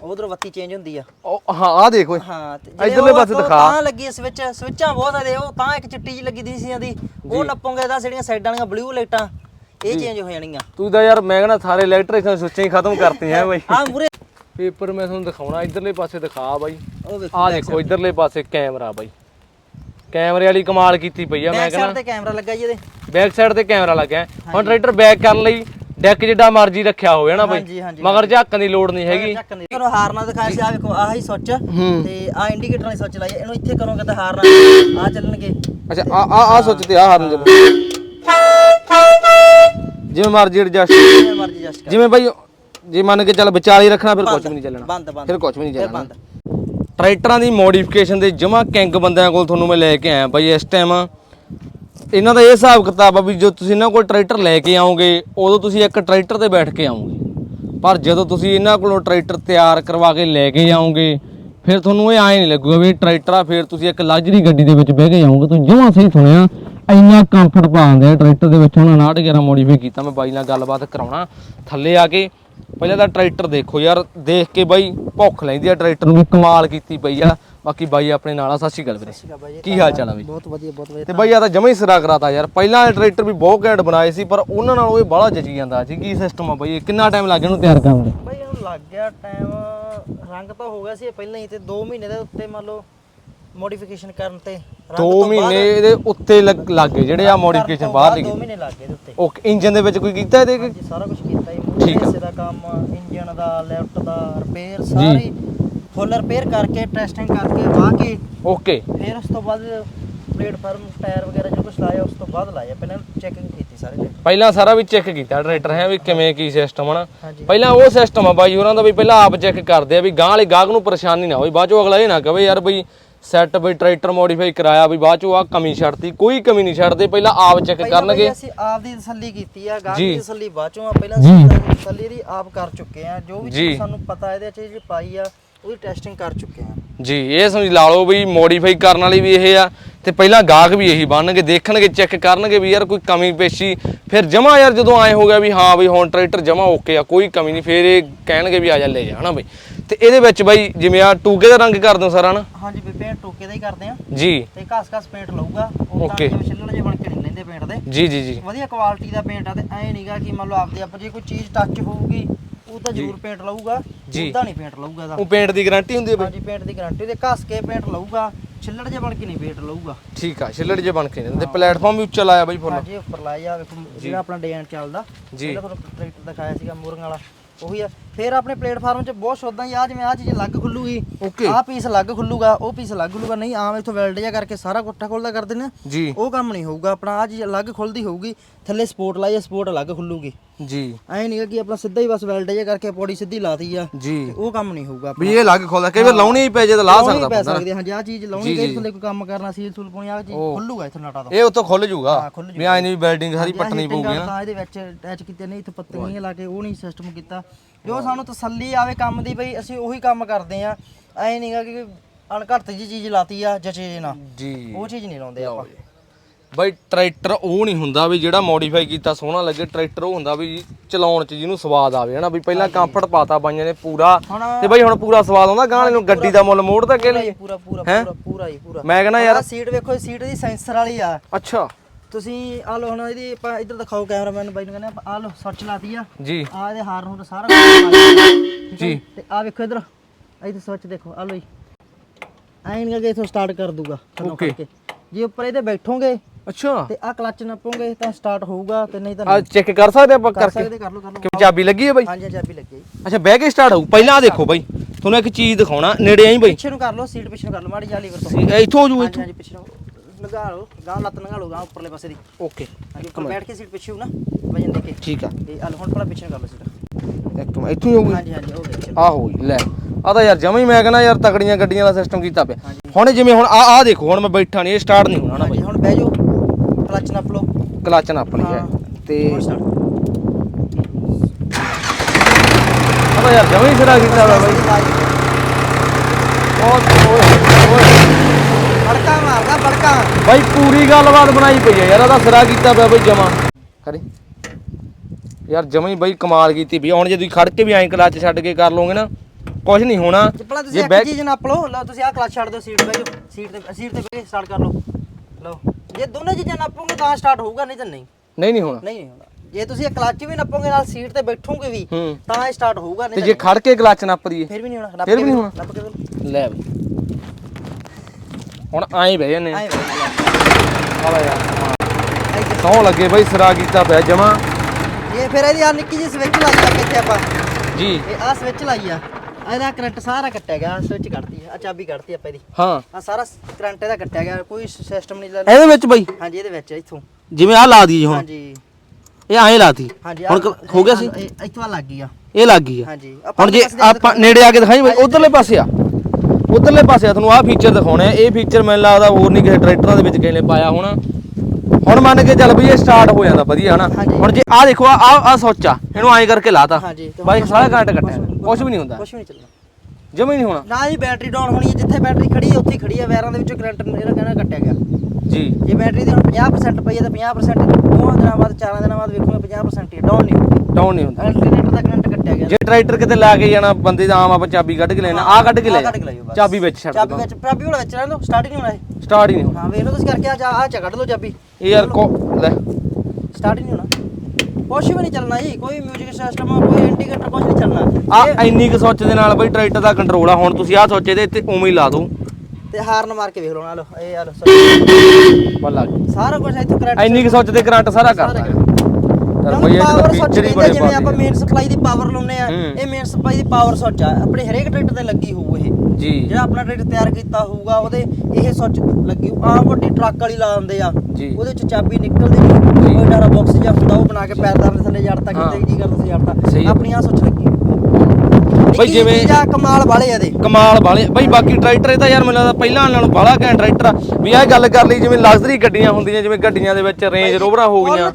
Speaker 1: ਉਧਰ ਬੱਤੀ ਚੇਂਜ ਹੁੰਦੀ ਆ।
Speaker 2: ਉਹ ਹਾਂ ਆ ਦੇਖ ਓਏ।
Speaker 1: ਹਾਂ ਤੇ
Speaker 2: ਇੱਧਰਲੇ ਪਾਸੇ ਦਿਖਾ।
Speaker 1: ਤਾਂ ਲੱਗੀ ਸਵਿਚ ਸਵਿਚਾਂ ਬਹੁਤ ਆ ਦੇ ਉਹ ਤਾਂ ਇੱਕ ਚਿੱਟੀ ਜੀ ਲੱਗੀ ਦੀ ਸੀ ਆਦੀ ਉਹ ਨੱਪੋਗੇ ਤਾਂ ਜਿਹੜੀਆਂ ਸਾਈਡਾਂ ਵਾਲੀਆਂ ਬਲੂ ਲਾਈਟਾਂ ਇਹ ਚੇਂਜ ਹੋ ਜਾਣਗੀਆਂ
Speaker 2: ਤੂੰ ਤਾਂ ਯਾਰ ਮੈਂ ਕਹਿੰਦਾ ਸਾਰੇ ਇਲੈਕਟ੍ਰਿਕ ਸੁੱਚੇ ਹੀ ਖਤਮ ਕਰਤੇ ਹੈ ਬਾਈ।
Speaker 1: ਆ ਮੂਰੇ
Speaker 2: ਪੇਪਰ ਮੈਂ ਤੁਹਾਨੂੰ ਦਿਖਾਉਣਾ ਇਧਰਲੇ ਪਾਸੇ ਦਿਖਾ ਬਾਈ। ਆ ਦੇਖੋ ਇਧਰਲੇ ਪਾਸੇ ਕੈਮਰਾ ਬਾਈ। ਕੈਮਰੇ ਵਾਲੀ ਕਮਾਲ ਕੀਤੀ ਪਈ ਆ ਮੈਂ
Speaker 1: ਬੈਕ ਸਾਈਡ
Speaker 2: ਕਹਿੰਦਾ
Speaker 1: ਤੇ ਕੈਮਰਾ ਲੱਗਾ ਜੀ ਇਹਦੇ।
Speaker 2: ਬੈਕ ਸਾਈਡ ਤੇ ਕੈਮਰਾ ਲੱਗਿਆ। ਹੁਣ ਟਰੈਕਟਰ ਬੈਕ ਕਰਨ ਲਈ ਡੈਕ ਜਿੱਡਾ ਮਰਜ਼ੀ ਰੱਖਿਆ ਹੋਵੇ ਨਾ ਬਾਈ?
Speaker 1: ਹਾਂਜੀ ਹਾਂਜੀ
Speaker 2: ਮਗਰ ਝਾਕਣ ਦੀ ਲੋੜ ਨਹੀਂ ਹੈਗੀ।
Speaker 1: ਤੁਹਾਨੂੰ ਹਾਰਨਾ ਦਿਖਾਇਆ ਸੀ ਆ ਵੇਖੋ ਆਹ ਹੀ ਸੁੱਚ। ਤੇ ਆ ਇੰਡੀਕੇਟਰ ਵਾਲੀ ਸੁੱਚ ਲਾਈ। ਇਹਨੂੰ ਇੱਥੇ ਕਰੋਗੇ ਤਾਂ ਹਾਰਨਾ ਆ ਚੱਲਣਗੇ।
Speaker 2: ਅੱਛਾ ਆ ਆ ਆ ਸੋਚ ਤੇ ਆ ਹਾਰਨ ਚੱਲ। ਜਿਵੇਂ ਮਰਜ਼ੀ ਐਡਜਸਟ
Speaker 1: ਜਿਵੇਂ ਮਰਜ਼ੀ ਜਸਟ ਕਰ।
Speaker 2: ਜਿਵੇਂ ਬਾਈ ਜੇ ਮੰਨ ਕੇ ਚੱਲ ਵਿਚਾਲੇ ਰੱਖਣਾ ਫਿਰ ਕੁਝ ਵੀ ਨਹੀਂ ਚੱਲਣਾ।
Speaker 1: ਬੰਦ ਬੰਦ।
Speaker 2: ਫਿਰ ਕੁਝ ਵੀ ਨਹੀਂ ਚੱਲਣਾ।
Speaker 1: ਬੰਦ।
Speaker 2: ਟਰੈਕਟਰਾਂ ਦੀ ਮੋਡੀਫਿਕੇਸ਼ਨ ਦੇ ਜਮਾ ਕਿੰਗ ਬੰਦਿਆਂ ਕੋਲ ਤੁਹਾਨੂੰ ਮੈਂ ਲੈ ਕੇ ਆਇਆ ਬਾਈ ਇਸ ਟਾਈਮ ਇਹਨਾਂ ਦਾ ਇਹ ਹਿਸਾਬ ਕਿਤਾਬ ਆ ਵੀ ਜੋ ਤੁਸੀਂ ਇਹਨਾਂ ਕੋਲ ਟਰੈਕਟਰ ਲੈ ਕੇ ਆਓਗੇ ਉਦੋਂ ਤੁਸੀਂ ਇੱਕ ਟਰੈਕਟਰ ਤੇ ਬੈਠ ਕੇ ਆਓਗੇ। ਪਰ ਜਦੋਂ ਤੁਸੀਂ ਇਹਨਾਂ ਕੋਲੋਂ ਟਰੈਕਟਰ ਤਿਆਰ ਕਰਵਾ ਕੇ ਲੈ ਕੇ ਆਓਗੇ ਫਿਰ ਤੁਹਾਨੂੰ ਇਹ ਐਂ ਨਹੀਂ ਲੱਗੂਗਾ ਵੀ ਟਰੈਕਟਰ ਆ ਫਿਰ ਤੁਸੀਂ ਇੱਕ ਲਗਜ਼ਰੀ ਗੱਡੀ ਦੇ ਵਿੱਚ ਬਹਿ ਕੇ ਜਾਓਗੇ। ਤੁਸੀਂ ਜਮਾਂ ਸਹੀ ਸੁਣਿਆ ਇੰਨਾ ਕੰਫਰਟ ਪਾਉਂਦੇ ਆ ਟਰੈਕਟਰ ਦੇ ਵਿੱਚ। ਹੁਣ 59 11 ਮੋਡੀਫਾਈ ਕੀਤਾ ਮੈਂ ਬਾਈ ਨਾਲ ਗੱਲਬਾਤ ਕਰਾਉਣਾ। ਥੱਲੇ ਆ ਕੇ ਪਹਿਲਾਂ ਤਾਂ ਟਰੈਕਟਰ ਦੇਖੋ ਯਾਰ ਦੇਖ ਕੇ ਬਾਈ ਭੁੱਖ ਲੈਂਦੀ ਆ ਟਰੈਕਟਰ ਨੂੰ ਕਮਾਲ ਕੀਤੀ ਪਈ ਆ। ਬਾਕੀ ਬਾਈ ਆਪਣੇ ਨਾਲ ਆ ਸਤਿ ਸ਼੍ਰੀ ਅਕਾਲ ਵੀਰੇ।
Speaker 1: ਜੀ।
Speaker 2: ਕੀ ਹਾਲ ਚਾਲ ਆ ਬਈ?
Speaker 1: ਬਹੁਤ ਵਧੀਆ ਬਹੁਤ ਵਧੀਆ।
Speaker 2: ਤੇ ਬਾਈ ਆ ਤਾਂ ਜਮਾ ਹੀ ਸਿਰਾ ਕਰਾਤਾ ਯਾਰ। ਪਹਿਲਾਂ ਟਰੈਕਟਰ ਵੀ ਬਹੁਤ ਘੈਂਟ ਬਣਾਏ ਸੀ ਪਰ ਉਹਨਾਂ ਨਾਲ ਇਹ ਬਾਹਲਾ ਜਚੀ ਜਾਂਦਾ ਸੀ। ਕੀ ਸਿਸਟਮ ਆ ਬਾਈ ਇਹ? ਕਿੰਨਾ ਟਾਈਮ ਲੱਗ ਗਿਆ ਇਹਨੂੰ ਤਿਆਰ ਕਰਨ ਦੇ
Speaker 1: ਬਾਈ ਇਹਨੂੰ ਲੱਗ ਗਿਆ ਟਾਈਮ ਰੰਗ ਤਾਂ ਹੋ ਗਿਆ ਸੀ ਪਹਿਲਾਂ ਹੀ ਤੇ 2 ਮਹੀਨੇ ਦੇ ਉੱਤੇ ਮੰਨ ਲਓ ਮੋਡੀਫਿਕੇਸ਼ਨ ਕਰਨ ਤੇ। ਰੰਗ
Speaker 2: 2
Speaker 1: ਤੋਂ
Speaker 2: ਮਹੀਨੇ ਇਹਦੇ ਉੱਤੇ ਲੱਗ ਗਏ ਜਿਹੜੇ ਆ ਮੋਡੀਫਿਕੇਸ਼ਨ ਬਾਹਰ ਲਿਖੇ
Speaker 1: ਮਹੀਨੇ ਲੱਗ ਗਏ ਇਹਦੇ ਉੱਤੇ।
Speaker 2: ਉਹ ਇੰਜਨ ਦੇ ਵਿੱਚ ਕੋਈ ਕੀਤਾ ਇਹਦੇ
Speaker 1: ਜੀ ਸਾਰਾ ਕੁਝ ਕੀਤਾ ਜੀ।
Speaker 2: ਠੀਕ ਆ।
Speaker 1: ਦਾ ਕੰਮ ਇੰਜਨ ਦਾ ਲੈਫਟ ਦਾ ਰਿਪੇਅਰ ਸਾਰੀ ਫੁੱਲ ਰਿਪੇਅਰ ਕਰਕੇ ਟੈਸਟਿੰਗ ਕਰਕੇ ਵਾਹ ਕੇ
Speaker 2: ਓਕੇ।
Speaker 1: ਫਿਰ ਉਸ ਤੋਂ ਬਾਅਦ ਪਲੇਟਫਾਰਮ ਟਾਇਰ ਵਗੈਰਾ ਜੋ ਕੁਝ ਲਾਇਆ ਉਸ ਤੋਂ ਬਾਅਦ ਲਾਇਆ। ਪਹਿਲਾਂ ਚੈਕਿੰਗ ਕੀਤੀ ਸਾਰੇ ਨੇ
Speaker 2: ਪਹਿਲਾਂ ਸਾਰਾ ਵੀ ਚੈੱਕ ਕੀਤਾ ਟਰੈਕਟਰ ਹੈ ਵੀ ਕਿਵੇਂ ਕੀ ਸਿਸਟਮ ਹਨਾ।
Speaker 1: ਹਾਂਜੀ।
Speaker 2: ਪਹਿਲਾਂ ਉਹ ਸਿਸਟਮ ਆ ਬਾਈ ਹੋਰਾਂ ਦਾ ਵੀ ਪਹਿਲਾਂ ਆਪ ਚੈੱਕ ਕਰਦੇ ਆ ਵੀ ਗਾਂ ਵਾਲੇ ਗਾਹਕ ਨੂੰ ਪਰੇਸ਼ਾਨੀ ਨਾ ਹੋਵੇ। ਬਾਅਦ ਚੋਂ ਅਗਲਾ ਇਹ ਨਾ ਕਵੇ ਯਾਰ ਬਈ ਸੈੱਟ ਬਈ ਟਰੈਕਟਰ ਮੋਡੀਫਾਈ ਕਰਾਇਆ ਵੀ ਬਾਅਦ ਚੋਂ ਆ ਕਮੀ ਛੱਡਤੀ ਕੋਈ ਕਮੀ ਨਹੀਂ ਛੱਡਦੇ ਪਹਿਲਾਂ ਆਪ ਚੈੱਕ
Speaker 1: ਪਹਿਲਾਂ
Speaker 2: ਕਰਨਗੇ
Speaker 1: ਬਈ ਅਸੀਂ ਆਪ ਦੀ ਤਸੱਲੀ ਕੀਤੀ ਆ ਗਾਹਕ
Speaker 2: ਜੀ।
Speaker 1: ਦੀ ਤਸੱਲੀ ਬਾਅਦ ਚੋਂ ਆ ਪਹਿਲਾਂ ਅਸੀਂ ਤਸੱਲੀ ਦੀ ਆਪ ਕਰ ਚੁੱਕੇ ਆ ਜੋ ਵੀ
Speaker 2: ਜੀ।
Speaker 1: ਚੀਜ਼ ਸਾਨੂੰ ਪਤਾ ਇਹਦੇ ਚ ਜਿਹੜੀ ਪਾਈ ਆ ਉਹਦੀ ਟੈਸਟਿੰਗ ਕਰ ਚੁੱਕੇ ਆ
Speaker 2: ਜੀ ਇਹ ਸਮਝ ਲਾ ਲਓ ਵੀ ਮੋਡੀਫਾਈ ਕਰਨ ਵਾਲੀ ਵੀ ਇਹ ਆ ਤੇ ਪਹਿਲਾਂ ਗਾਹਕ ਵੀ ਇਹੀ ਬਣਨਗੇ ਦੇਖਣਗੇ ਚੈੱਕ ਕਰਨਗੇ ਵੀ ਯਾਰ ਕੋਈ ਕਮੀ ਪੇਸ਼ੀ। ਫਿਰ ਜਮਾ ਯਾਰ ਜਦੋਂ ਆਏ ਹੋ ਗਿਆ ਵੀ ਹਾਂ ਵੀ ਹੁਣ ਟਰੈਕਟਰ ਜਮਾ ਓਕੇ ਆ ਕੋਈ ਕਮੀ ਨਹੀਂ ਫਿਰ ਇਹ ਕਹਿਣਗੇ ਵੀ ਆ ਜਾ ਲੈ ਜਾ ਹਨਾ ਬਈ? ਤੇ ਇਹਦੇ ਵਿੱਚ ਬਾਈ ਜਿਵੇਂ ਆ ਟੂਕੇ ਦਾ ਰੰਗ ਕਰ ਦਿਓ ਸਾਰਾ ਨਾ
Speaker 1: ਹਾਂਜੀ ਵੀ ਪੇਂਟ ਟੋਕੇ ਦਾ ਹੀ ਕਰਦੇ ਆ।
Speaker 2: ਜੀ।
Speaker 1: ਤੇ ਘਸ ਘਸ ਪੇਂਟ ਲਊਗਾ ਉਹ ਤਾਂ
Speaker 2: Okay.
Speaker 1: ਜਿਵੇਂ ਛਿੱਲਣ ਜਿਹੇ ਬਣ ਕੇ ਨਹੀਂ ਲੈਂਦੇ ਪੇਂਟ ਦੇ।
Speaker 2: ਜੀ ਜੀ ਜੀ।
Speaker 1: ਵਧੀਆ ਕੁਆਲਿਟੀ ਦਾ ਪੇਂਟ ਆ ਤੇ ਐ ਨਹੀਂਗਾ ਕਿ ਮੰਨ ਲਓ ਆਪਦੇ ਆਪ ਜੇ ਕੋਈ ਚੀਜ਼ ਟੱਚ ਹੋਊਗੀ ਉਹ ਤਾਂ ਜ਼ਰੂਰ ਪੇਂਟ ਲਊਗਾ।
Speaker 2: ਜੀ।
Speaker 1: ਉਹਦਾ ਨਹੀਂ ਪੇਂਟ ਲਊਗਾ ਇਹਦਾ।
Speaker 2: ਉਹ ਪੇਂਟ ਦੀ ਗਾਰੰਟੀ ਹੁੰਦੀ ਹੈ ਬਈ?
Speaker 1: ਹਾਂਜੀ ਪੇਂਟ ਦੀ ਗਾਰੰਟੀ ਤੇ ਘਸ ਕੇ ਪੇਂਟ ਲਊਗਾ। ਛਿੱਲੜ ਜੇ ਬਣ ਕੇ ਨਹੀਂ ਪੇਂਟ ਲਊਗਾ।
Speaker 2: ਠੀਕ ਆ ਛਿੱਲੜ ਜੇ ਬਣ ਕੇ ਨੇ ਤੇ ਪਲੇਟਫਾਰਮ ਵੀ ਉੱਚਾ ਲਾਇਆ ਬਾਈ ਫੁੱਲ।
Speaker 1: ਹਾਂਜੀ ਉੱਪਰ ਲਾਇਆ। ਵੇਖੋ ਜਿਹੜਾ ਆਪਣਾ ਡਿਜ਼ਾਈਨ ਚੱਲਦਾ
Speaker 2: ਜੀ।
Speaker 1: ਜਿਹੜਾ ਤੁਹਾਨੂੰ ਟਰੈਕਟਰ ਦਿਖਾਇਆ ਸੀਗਾ ਮੂਰਿੰਗ ਵਾਲਾ। ਉਹੀ ਆ। ਫਿਰ ਆਪਣੇ ਪਲੇਟਫਾਰਮ 'ਚ ਬਹੁਤ ਸ਼ੋਧਾਂ ਹੀ ਆ ਜਿਵੇਂ ਆ ਚੀਜ਼ ਅਲੱਗ ਖੁੱਲੂਗੀ। ਆਹ ਪੀਸ ਅਲੱਗ ਖੁੱਲੂਗਾ ਉਹ ਪੀਸ ਅਲੱਗ ਖੁੱਲੂਗਾ। ਨਹੀਂ ਆਮ ਇਥੋਂ ਵੈਲਡ ਜਿਹਾ ਕਰਕੇ ਸਾਰਾ ਕੁੱਟਾ ਖੋਲਦਾ ਕਰ ਦਿੰਦੇ ਆ।
Speaker 2: ਜੀ।
Speaker 1: ਉਹ ਕੰਮ ਨਹੀਂ ਹੋਊਗਾ ਆਪਣਾ ਆ ਚੀਜ਼ ਅਲੱਗ ਖੁੱਲਦੀ ਹੋਊਗੀ ਥੱਲੇ ਸਪੋਰਟ ਲਾਈਏ ਸਪੋਰਟ ਅਲੱਗ ਖੁੱਲੂਗੀ।
Speaker 2: ਜੀ।
Speaker 1: ਐ ਨਹੀਂ ਕਿ ਆਪਣਾ ਸਿੱਧਾ ਹੀ ਬਸ ਵੈਲਡ ਜਿਹਾ ਕਰਕੇ ਪੌੜੀ ਸਿੱਧੀ ਲਾਤੀ ਆ।
Speaker 2: ਜੀ।
Speaker 1: ਉਹ ਕੰਮ ਨਹੀਂ ਹੋਊਗਾ
Speaker 2: ਵੀ ਇਹ ਲੱਗ ਖੋਲਦਾ ਕਈ ਵਾਰ ਲਾਉਣੀ ਹੀ ਪੈ ਜੇ ਤਾਂ ਲਾ
Speaker 1: ਲਾਉਣੀ
Speaker 2: ਸਕਦਾ
Speaker 1: ਪੈ
Speaker 2: ਬੰਦਾ।
Speaker 1: ਸਕਦੇ ਹਾਂਜੀ ਆ ਚੀਜ਼ ਲਾਉਣੀ ਕਈ ਥੱਲੇ ਕੋਈ ਕੰਮ ਕਰਨਾ ਸੀਲ ਸੂਲ ਪਾਉਣੀ ਆ ਚੀਜ਼ ਖੁੱਲੂਗਾ ਇਥੋਂ ਨਾਟਾ ਤੋਂ।
Speaker 2: ਇਹ ਉੱਥੋਂ ਖੁੱਲ ਜੂਗਾ
Speaker 1: ਹਾਂ, ਖੁੱਲ
Speaker 2: ਵੀ ਐ ਨਹੀਂ ਬਿਲਡਿੰਗ ਸਾਰੀ ਪੱਟਣੀ ਪਊਗੀ ਨਾ।
Speaker 1: ਇਹਦੇ ਵਿੱਚ ਅਟੈਚ ਕੀਤੇ ਨਹੀਂ ਇੱਥੇ ਪੱਤੀਆਂ ਲਾ ਕੇ ਉਹ ਨਹੀਂ ਸਿਸਟਮ ਕੀਤਾ। ਜੋ ਸਾਨੂੰ ਤਸੱਲੀ ਆਵੇ ਕੰਮ ਦੀ ਬਈ ਅਸੀਂ ਉਹੀ ਕੰਮ ਕਰਦੇ ਆ ਐ ਨਹੀਂਗਾ ਕਿ ਅਣਘੜਤ ਜੀ ਚੀਜ਼ ਲਾਤੀ ਆ ਜਚੇ ਜੇ ਨਾ।
Speaker 2: ਜੀ।
Speaker 1: ਉਹ ਚੀਜ਼ ਨਹੀਂ ਲਾਉਂਦੇ ਆਪਾਂ।
Speaker 2: ਬਈ ਟਰੈਕਟਰ ਉਹ ਨਹੀਂ ਹੁੰਦਾ ਵੀ ਜਿਹੜਾ ਮੋਡੀਫਾਈ ਕੀਤਾ ਸੋਹਣਾ ਲੱਗੇ। ਟਰੈਕਟਰ ਉਹ ਹੁੰਦਾ ਵੀ ਚਲਾਉਣ 'ਚ ਜਿਹਨੂੰ ਸਵਾਦ ਆਵੇ ਹਨਾ? ਵੀ ਪਹਿਲਾਂ ਕੰਫਰਟ ਪਾਤਾ ਬਾਈਆਂ ਨੇ ਪੂਰਾ। ਤੇ ਬਈ ਹੁਣ ਪੂਰਾ ਸਵਾਦ ਆਉਂਦਾ ਗਾਣੇ ਨੂੰ ਗੱਡੀ ਦਾ ਮੁੱਲ ਮੋੜ ਤਾਂ ਕੇ ਲਈ
Speaker 1: ਪੂਰਾ ਪੂਰਾ? ਪੂਰਾ ਪੂਰਾ ਹੀ ਪੂਰਾ।
Speaker 2: ਮੈਂ ਕਹਿੰਦਾ ਯਾਰ
Speaker 1: ਸੀਟ ਵੇਖੋ ਸੀਟ ਦੀ ਸੈਂਸਰ ਵਾਲੀ ਆ।
Speaker 2: ਅੱਛਾ।
Speaker 1: ਤੁਸੀਂ ਆ ਲੋ ਹੁਣ ਇਹਦੀ ਆਪਾਂ ਇੱਧਰ ਦਿਖਾਓ ਕੈਮਰਾਮੈਨ ਬਾਈ ਨੂੰ ਕਹਿੰਦੇ ਆਪਾਂ ਆ ਲੋ ਸਵਿਚ ਲਾਤੀ ਆ।
Speaker 2: ਜੀ।
Speaker 1: ਆ ਇਹਦੇ ਹਾਰਨ ਹੁਣ ਸਾਰਾ।
Speaker 2: ਜੀ।
Speaker 1: ਤੇ ਆ ਵੇਖੋ ਇਧਰ ਇੱਥੇ ਸਵਿਚ ਦੇਖੋ ਆ ਲੋ ਜੀ। ਐਂ ਨਹੀਂ ਕਿ ਇਥੋਂ ਸਟਾਰਟ ਕਰ ਦੂਗਾ ਥੱਲੋਂ
Speaker 2: Okay.
Speaker 1: ਫੜ ਕੇ ਜੇ ਉੱਪਰ ਇਹਦੇ ਬੈਠੋਗੇ
Speaker 2: ਅੱਛਾ।
Speaker 1: ਤੇ ਆ ਕਲੱਚ ਨੱਪੋਗੇ ਤਾਂ ਸਟਾਰਟ ਹੋਊਗਾ ਤੇ ਨਹੀਂ ਤਾਂ
Speaker 2: ਆ ਚੈੱਕ ਕਰ ਸਕਦੇ ਆਪਾਂ
Speaker 1: ਕਰ
Speaker 2: ਕਰਕੇ?
Speaker 1: ਸਕਦੇ ਕਰ ਲੋ ਕਰ ਲੋ
Speaker 2: ਕਿਵੇਂ ਚਾਬੀ ਲੱਗੀ ਹੈ ਬਈ?
Speaker 1: ਹਾਂਜੀ ਚਾਬੀ ਲੱਗੀ ਜੀ।
Speaker 2: ਅੱਛਾ ਬਹਿ ਕੇ ਸਟਾਰਟ ਹੋਊ। ਪਹਿਲਾਂ ਆ ਦੇਖੋ ਬਈ। ਤੁਹਾਨੂੰ ਇੱਕ ਚੀਜ਼ ਦਿਖਾਉਣਾ ਨੇੜੇ ਆਈ ਬਈ?
Speaker 1: ਪਿੱਛੇ ਨੂੰ ਕਰ ਲੋ ਸੀਟ ਪਿੱਛੇ ਨੂੰ ਕਰ ਲੋ ਮਾੜੀ ਜਾਲੀ ਵਰ ਤੋਂ।
Speaker 2: ਇਹ ਇੱਥੋਂ ਹੋ ਜੂ ਇੱਥੋਂ?
Speaker 1: ਹਾਂਜੀ ਪਿੱਛੇ ਨੂੰ। ਲਗਾ ਲਓ ਗਾਂ ਲੱਤ ਲਗਾ ਲਓ ਗਾਂ ਉੱਪਰਲੇ ਪਾਸੇ ਦੀ
Speaker 2: ਓਕੇ
Speaker 1: ਹਾਂਜੀ ਉੱਪਰ ਬੈਠ ਕੇ ਸੀਟ ਪਿੱਛੇ ਹੋ ਨਾ ਵਜਨ ਦੇ ਕੇ
Speaker 2: ਠੀਕ ਆ
Speaker 1: ਆ ਲਓ ਹੁਣ ਭਲਾ ਪਿੱਛੇ ਕਰ ਲਓ ਸੀਟ
Speaker 2: ਇੱਕ ਮਿੰਟ ਇੱਥੋਂ ਹੀ ਹੋਊਗੀ
Speaker 1: ਹਾਂਜੀ ਹਾਂਜੀ ਹੋ ਗਿਆ
Speaker 2: ਆ ਹੋਈ ਲੈ ਆ ਤਾਂ ਯਾਰ ਜਮਾ ਹੀ ਮੈਂ ਕਹਿੰਦਾ ਯਾਰ ਤਕੜੀਆਂ ਗੱਡੀਆਂ ਦਾ ਸਿਸਟਮ ਕੀਤਾ ਪਿਆ ਹੁਣ ਜਿਵੇਂ ਹੁਣ ਆ ਆ ਦੇਖੋ ਹੁਣ ਮੈਂ ਬੈਠਾ ਨਹੀਂ ਇਹ ਸਟਾਰਟ ਨਹੀਂ ਹੋਣਾ ਨਾ ਬਈ
Speaker 1: ਹੁਣ ਬਹਿ ਜਾਓ ਕਲੱਚ ਨੱਪ ਲਓ
Speaker 2: ਕਲਚ ਨਾ ਆਪਣੀ ਹੈ
Speaker 1: ਹਾਂ।
Speaker 2: ਤੇ। ਆ ਤਾਂ ਯਾਰ ਜਮਾ ਹੀ ਸਿਰਾ ਕੀਤਾ ਬਈ ਬਹੁਤ ਓਏ ਓਏ
Speaker 1: ਬੜਕਾ
Speaker 2: ਬਾਈ ਪੂਰੀ ਗੱਲਬਾਤ ਬਣਾਈ ਪਈ ਹੈ ਯਾਰ ਇਹਦਾ ਸਿਰਾ ਕੀਤਾ ਪਿਆ ਬਈ ਜਮਾ। ਕਰੀ ਯਾਰ ਜਮਾ ਹੀ ਬਈ ਕਮਾਲ ਕੀਤੀ ਹੈ। ਹੁਣ ਜੇ ਤੁਸੀਂ ਖੜ ਕੇ ਵੀ ਐਂ ਕਲਚ ਛੱਡ ਕੇ ਕਰ ਲਓਗੇ ਨਾ ਕੁਝ ਨਹੀਂ ਹੋਣਾ।
Speaker 1: ਜੇ ਪਹਿਲਾਂ ਤੁਸੀਂ ਇੱਕ ਚੀਜ਼ ਨੱਪ ਲਓ ਲਓ ਤੁਸੀਂ ਆਹ ਕਲੱਚ ਛੱਡ ਦਿਓ ਸੀਟ ਬਹਿ ਜਾਓ ਸੀਟ ਤੇ ਸੀਟ ਤੇ ਬਹਿ ਕੇ ਸਟਾਰਟ ਕਰ ਲਓ। ਲਓ। ਜੇ ਦੋਨੇ ਚੀਜ਼ਾਂ ਨੱਪੋਗੇ ਤਾਂ ਸਟਾਰਟ ਹੋਊਗਾ ਨਹੀਂ ਤਾਂ ਨਹੀਂ।
Speaker 2: ਨਹੀਂ ਨਹੀਂ ਹੋਣਾ।
Speaker 1: ਨਹੀਂ ਨਹੀਂ ਹੋਣਾ। ਜੇ ਤੁਸੀਂ ਇਹ ਕਲੱਚ ਵੀ ਨੱਪੋਗੇ ਨਾਲ ਸੀਟ ਤੇ ਬੈਠੋਗੇ ਵੀ ਤਾਂ ਇਹ ਸਟਾਰਟ ਹੋਊਗਾ
Speaker 2: ਤੇ
Speaker 1: ਨਹੀਂ
Speaker 2: ਜੇ
Speaker 1: ਤਾਂ
Speaker 2: ਖੜ ਕੇ ਕਲਚ ਨੱਪ ਦਈਏ
Speaker 1: ਫਿਰ ਵੀ ਨਹੀਂ ਹੋਣਾ
Speaker 2: ਫਿਰ ਵੀ ਨਹੀਂ ਹੋਣਾ। ਲੈ ਬਈ। ਹੁਣ ਐਂ ਬਹਿ ਜਾਂਦੇ ਆ।
Speaker 1: ਵੇਖੋ।
Speaker 2: ਆਲਾ ਯਾਰ
Speaker 1: ਇੱਧਰ।
Speaker 2: ਸੌ ਲੱਗੇ ਬਈ ਸਿਰਾ ਕੀਤਾ ਪਿਆ ਜਮਾ
Speaker 1: ਇਹ ਫਿਰ ਇਹਦੀ ਆ ਨਿੱਕੀ ਜਿਹੀ ਸਵਿਚ ਲਾਈ ਆ ਇੱਥੇ ਆਪਾਂ।
Speaker 2: ਜੀ।
Speaker 1: ਇਹ ਆ ਸਵਿਚ ਲਾਈ ਆ। ਇਹਦਾ ਕਰੰਟ ਸਾਰਾ ਕੱਟਿਆ ਗਿਆ ਸਵਿਚ ਕੱਢਤੀ ਆ ਚਾਬੀ ਕੱਢਤੀ ਆਪਾਂ ਇਹਦੀ।
Speaker 2: ਹਾਂ।
Speaker 1: ਆ ਸਾਰਾ ਕਰੰਟ ਇਹਦਾ ਕੱਟਿਆ ਗਿਆ ਕੋਈ ਸਿਸਟਮ ਨਹੀਂ ਲੱਗਦਾ
Speaker 2: ਇਹਦੇ ਵਿੱਚ ਬਈ?
Speaker 1: ਹਾਂਜੀ ਇਹਦੇ ਵਿੱਚ ਇੱਥੋਂ।
Speaker 2: ਜਿਵੇਂ ਆ ਲਾ ਦੀ ਹੁਣ।
Speaker 1: ਹਾਂਜੀ।
Speaker 2: ਇਹ ਐਂ ਲਾਤੀ
Speaker 1: ਹਾਂਜੀ
Speaker 2: ਹੁਣ ਕ- ਹੋ ਗਿਆ ਸੀ?
Speaker 1: ਇਹ ਇੱਥੋਂ ਆਹ ਲੱਗ ਗਈ ਆ।
Speaker 2: ਇਹ ਲੱਗ ਗਈ ਆ।
Speaker 1: ਹਾਂਜੀ।
Speaker 2: ਹੁਣ ਜੇ ਆਪਾਂ ਨੇੜੇ ਆ ਕੇ ਦਿਖਾਈ ਬਈ ਉਧਰਲੇ ਪਾਸੇ ਆ। ਉਧਰਲੇ ਪਾਸੇ ਤੁਹਾਨੂੰ ਆਹ ਫੀਚਰ ਦਿਖਾਉਣੇ ਆ। ਇਹ ਫੀਚਰ ਮੈਨੂੰ ਲੱਗਦਾ ਹੋਰ ਨਹੀਂ ਕਿਸੇ ਟਰੈਕਟਰਾਂ ਦੇ ਵਿੱਚ ਕਿਸੇ ਨੇ ਪਾਇਆ ਹੋਣਾ। ਹੁਣ ਮੰਨ ਕੇ ਚੱਲ ਬਈ ਇਹ ਸਟਾਰਟ ਹੋ ਜਾਂਦਾ ਵਧੀਆ ਹਨਾ। ਹੁਣ ਜੇ ਆ ਦੇਖੋ ਆ ਆ ਸੋਚ ਆ। ਇਹਨੂੰ ਐਂ ਕਰਕੇ ਲਾਤਾ। ਬਾਈ ਸਾਰਾ ਕਰੰਟ ਕੱਟਿਆ। ਕੁਝ ਵੀ ਨਹੀਂ ਹੁੰਦਾ।
Speaker 1: ਕੁਛ ਵੀ ਨਹੀਂ ਚੱਲਣਾ
Speaker 2: ਜਮਾ ਹੀ ਨਹੀਂ ਹੋਣਾ।
Speaker 1: ਨਾ ਜੀ ਬੈਟਰੀ ਡਾਊਨ ਹੋਣੀ ਹੈ। ਜਿੱਥੇ ਬੈਟਰੀ ਖੜੀ ਹੈ ਉੱਥੇ ਖੜੀ ਹੈ। ਵਾਇਰਾਂ ਦੇ ਵਿੱਚੋਂ ਕਰੰਟ ਇਹਦਾ ਕਹਿਣਾ ਕੱਟਿਆ ਗਿਆ।
Speaker 2: ਜੀ।
Speaker 1: ਜੇ ਬੈਟਰੀ ਦੀ ਹੁਣ 50% ਪਈ ਹੈ ਤਾਂ 50% ਦੋਵਾਂ ਦਿਨਾਂ ਬਾਅਦ ਚਾਰਾਂ ਦਿਨਾਂ ਬਾਅਦ ਵੇਖੋਗੇ 50% ਹੀ ਡਾਊਨ ਨਹੀਂ ਹੁੰਦੀ।
Speaker 2: ਡਾਊਨ ਨਹੀਂ ਹੁੰਦਾ।
Speaker 1: ਅਲਟਰਨੇਟਰ ਦਾ ਕਰੰਟ ਕੱਟਿਆ ਗਿਆ।
Speaker 2: ਜੇ ਟਰੈਕਟਰ ਕਿਤੇ ਲਾ ਕੇ ਜਾਣਾ ਬੰਦੇ ਦਾ ਆਮ ਆਪਾਂ ਚਾਬੀ ਕੱਢ ਕੇ ਲੈਣਾ ਆ ਕੱਢ ਕੇ ਲੈ
Speaker 1: ਆਹ ਕੱਢ ਕੇ ਲੈ ਜਾਓ ਬਸ।
Speaker 2: ਚਾਬੀ ਵਿੱਚ ਛੱਡ
Speaker 1: ਚਾਬੀ ਵਿੱਚ ਚਾਬੀ ਵਾਲਾ ਵਿੱਚ ਰਹਿਣ ਦੋ ਸਟਾਰਟ ਹੀ ਨਹੀਂ ਹੋਣਾ ਇਹ।
Speaker 2: ਸਟਾਰਟ ਹੀ ਨਹੀਂ ਹੋਣਾ।
Speaker 1: ਹਾਂ ਵੇਖ ਲਓ ਤੁਸੀਂ ਕਰਕੇ ਆ ਆ ਚ ਕੱਢ ਲਓ ਚਾਬੀ।
Speaker 2: ਇਹ ਯਾਰ ਕੋ ਲੈ।
Speaker 1: ਸਟਾਰਟ ਹੀ ਨਹੀਂ ਹੋਣਾ। ਕੁਛ ਵੀ ਨਹੀਂ ਚੱਲਣਾ ਜੀ ਕੋਈ 뮤직 ਸਿਸਟਮ ਕੋਈ ਇੰਡੀਕੇਟਰ ਕੁਛ ਨਹੀਂ ਚੱਲਣਾ।
Speaker 2: ਆ ਇੰਨੀ ਕੁ ਸੁੱਚ ਦੇ ਨਾਲ ਬਈ ਟਰੈਕਟਰ ਦਾ ਕੰਟਰੋਲ ਆ ਹੁਣ ਤੁਸੀਂ ਆ ਸੋਚੇ ਦੇ ਇੱਥੇ ਉਵੇਂ ਹੀ ਲਾ ਦਿਓ
Speaker 1: ਤੇ ਹਾਰਨ ਮਾਰ ਕੇ ਵੇਖ ਲਓ ਨਾ ਲਓ ਇਹ ਆ ਲਓ
Speaker 2: ਬਸ ਲੱਗ ਗਈ।
Speaker 1: ਸਾਰਾ ਕੁਝ ਇੱਥੋਂ ਕਰੰਟ
Speaker 2: ਇੰਨੀ ਕੁ ਸੁੱਚ ਦੇ ਕਰੰਟ ਸਾਰਾ ਕਰਦਾ ਤਾਂ ਹੀ ਬੜੇ
Speaker 1: ਜਿਵੇਂ ਆਪਾਂ
Speaker 2: ਪਾਉਂਦੇ
Speaker 1: ਮੇਨ ਸਪਲਾਈ ਦੀ ਪਾਵਰ ਲਾਉਨੇ ਆ
Speaker 2: ਹੂੰ।
Speaker 1: ਇਹ ਮੇਨ ਸਪਲਾਈ ਦੀ ਪਾਵਰ ਸੁੱਚ ਆ ਆਪਣੇ ਹਰੇਕ ਟਰੈਕਟਰ ਤੇ ਲੱਗੀ ਹੋਊ ਇਹ
Speaker 2: ਜੀ
Speaker 1: ਜਿਹੜਾ ਆਪਣਾ ਟਰੈਕਟਰ ਤਿਆਰ ਕੀਤਾ ਹੋਊਗਾ ਉਹਦੇ ਇਹ ਸੁੱਚ ਲੱਗੀ ਹੋਊ। ਆਮ ਵੱਡੀ ਟਰੱਕ ਵਾਲੀ ਲਾ ਦਿੰਦੇ ਆ
Speaker 2: ਜੀ।
Speaker 1: ਉਹਦੇ ਚਾਬੀ ਨਿਕਲਦੀ ਨਹੀਂ ਕੋਈ ਡਾਰਾ ਬਾਕਸ ਜਾਂ ਹੁੰਦਾ ਉਹ ਬਣਾ ਕੇ ਪੈਰਦਾਰ ਦੇ ਥੱਲੇ ਜੜਤਾ
Speaker 2: ਹਾਂ।
Speaker 1: ਕਿਤੇ ਕੀ ਕਰਦਾ ਸੀ
Speaker 2: ਸਹੀ
Speaker 1: ਜੜਤਾ
Speaker 2: ਹੈ।
Speaker 1: ਆਪਣੀ ਆ ਸੁੱਚ ਲੱਗੀ
Speaker 2: ਬਈ ਜਿਵੇਂ-
Speaker 1: ਜਾਂ ਕਮਾਲ ਵਾਲੇ ਇਹਦੇ।
Speaker 2: ਕਮਾਲ ਵਾਲੇ। ਬਈ ਬਾਕੀ ਟਰੈਕਟਰ ਇਹ ਤਾਂ ਯਾਰ ਮੈਨੂੰ ਲੱਗਦਾ ਪਹਿਲਾਂ ਨਾਲੋਂ ਬਾਹਲਾ ਘੈਂਟ ਟਰੈਕਟਰ ਆ। ਵੀ ਆਹ ਗੱਲ ਕਰ ਲਈ ਜਿਵੇਂ ਲਗਜ਼ਰੀ ਗੱਡੀਆਂ ਹੁੰਦੀਆਂ ਜਿਵੇਂ ਗੱਡੀਆਂ ਦੇ ਵਿੱਚ ਰੇਂਜ ਰੋਵਰਾਂ ਹੋ ਗਈਆਂ।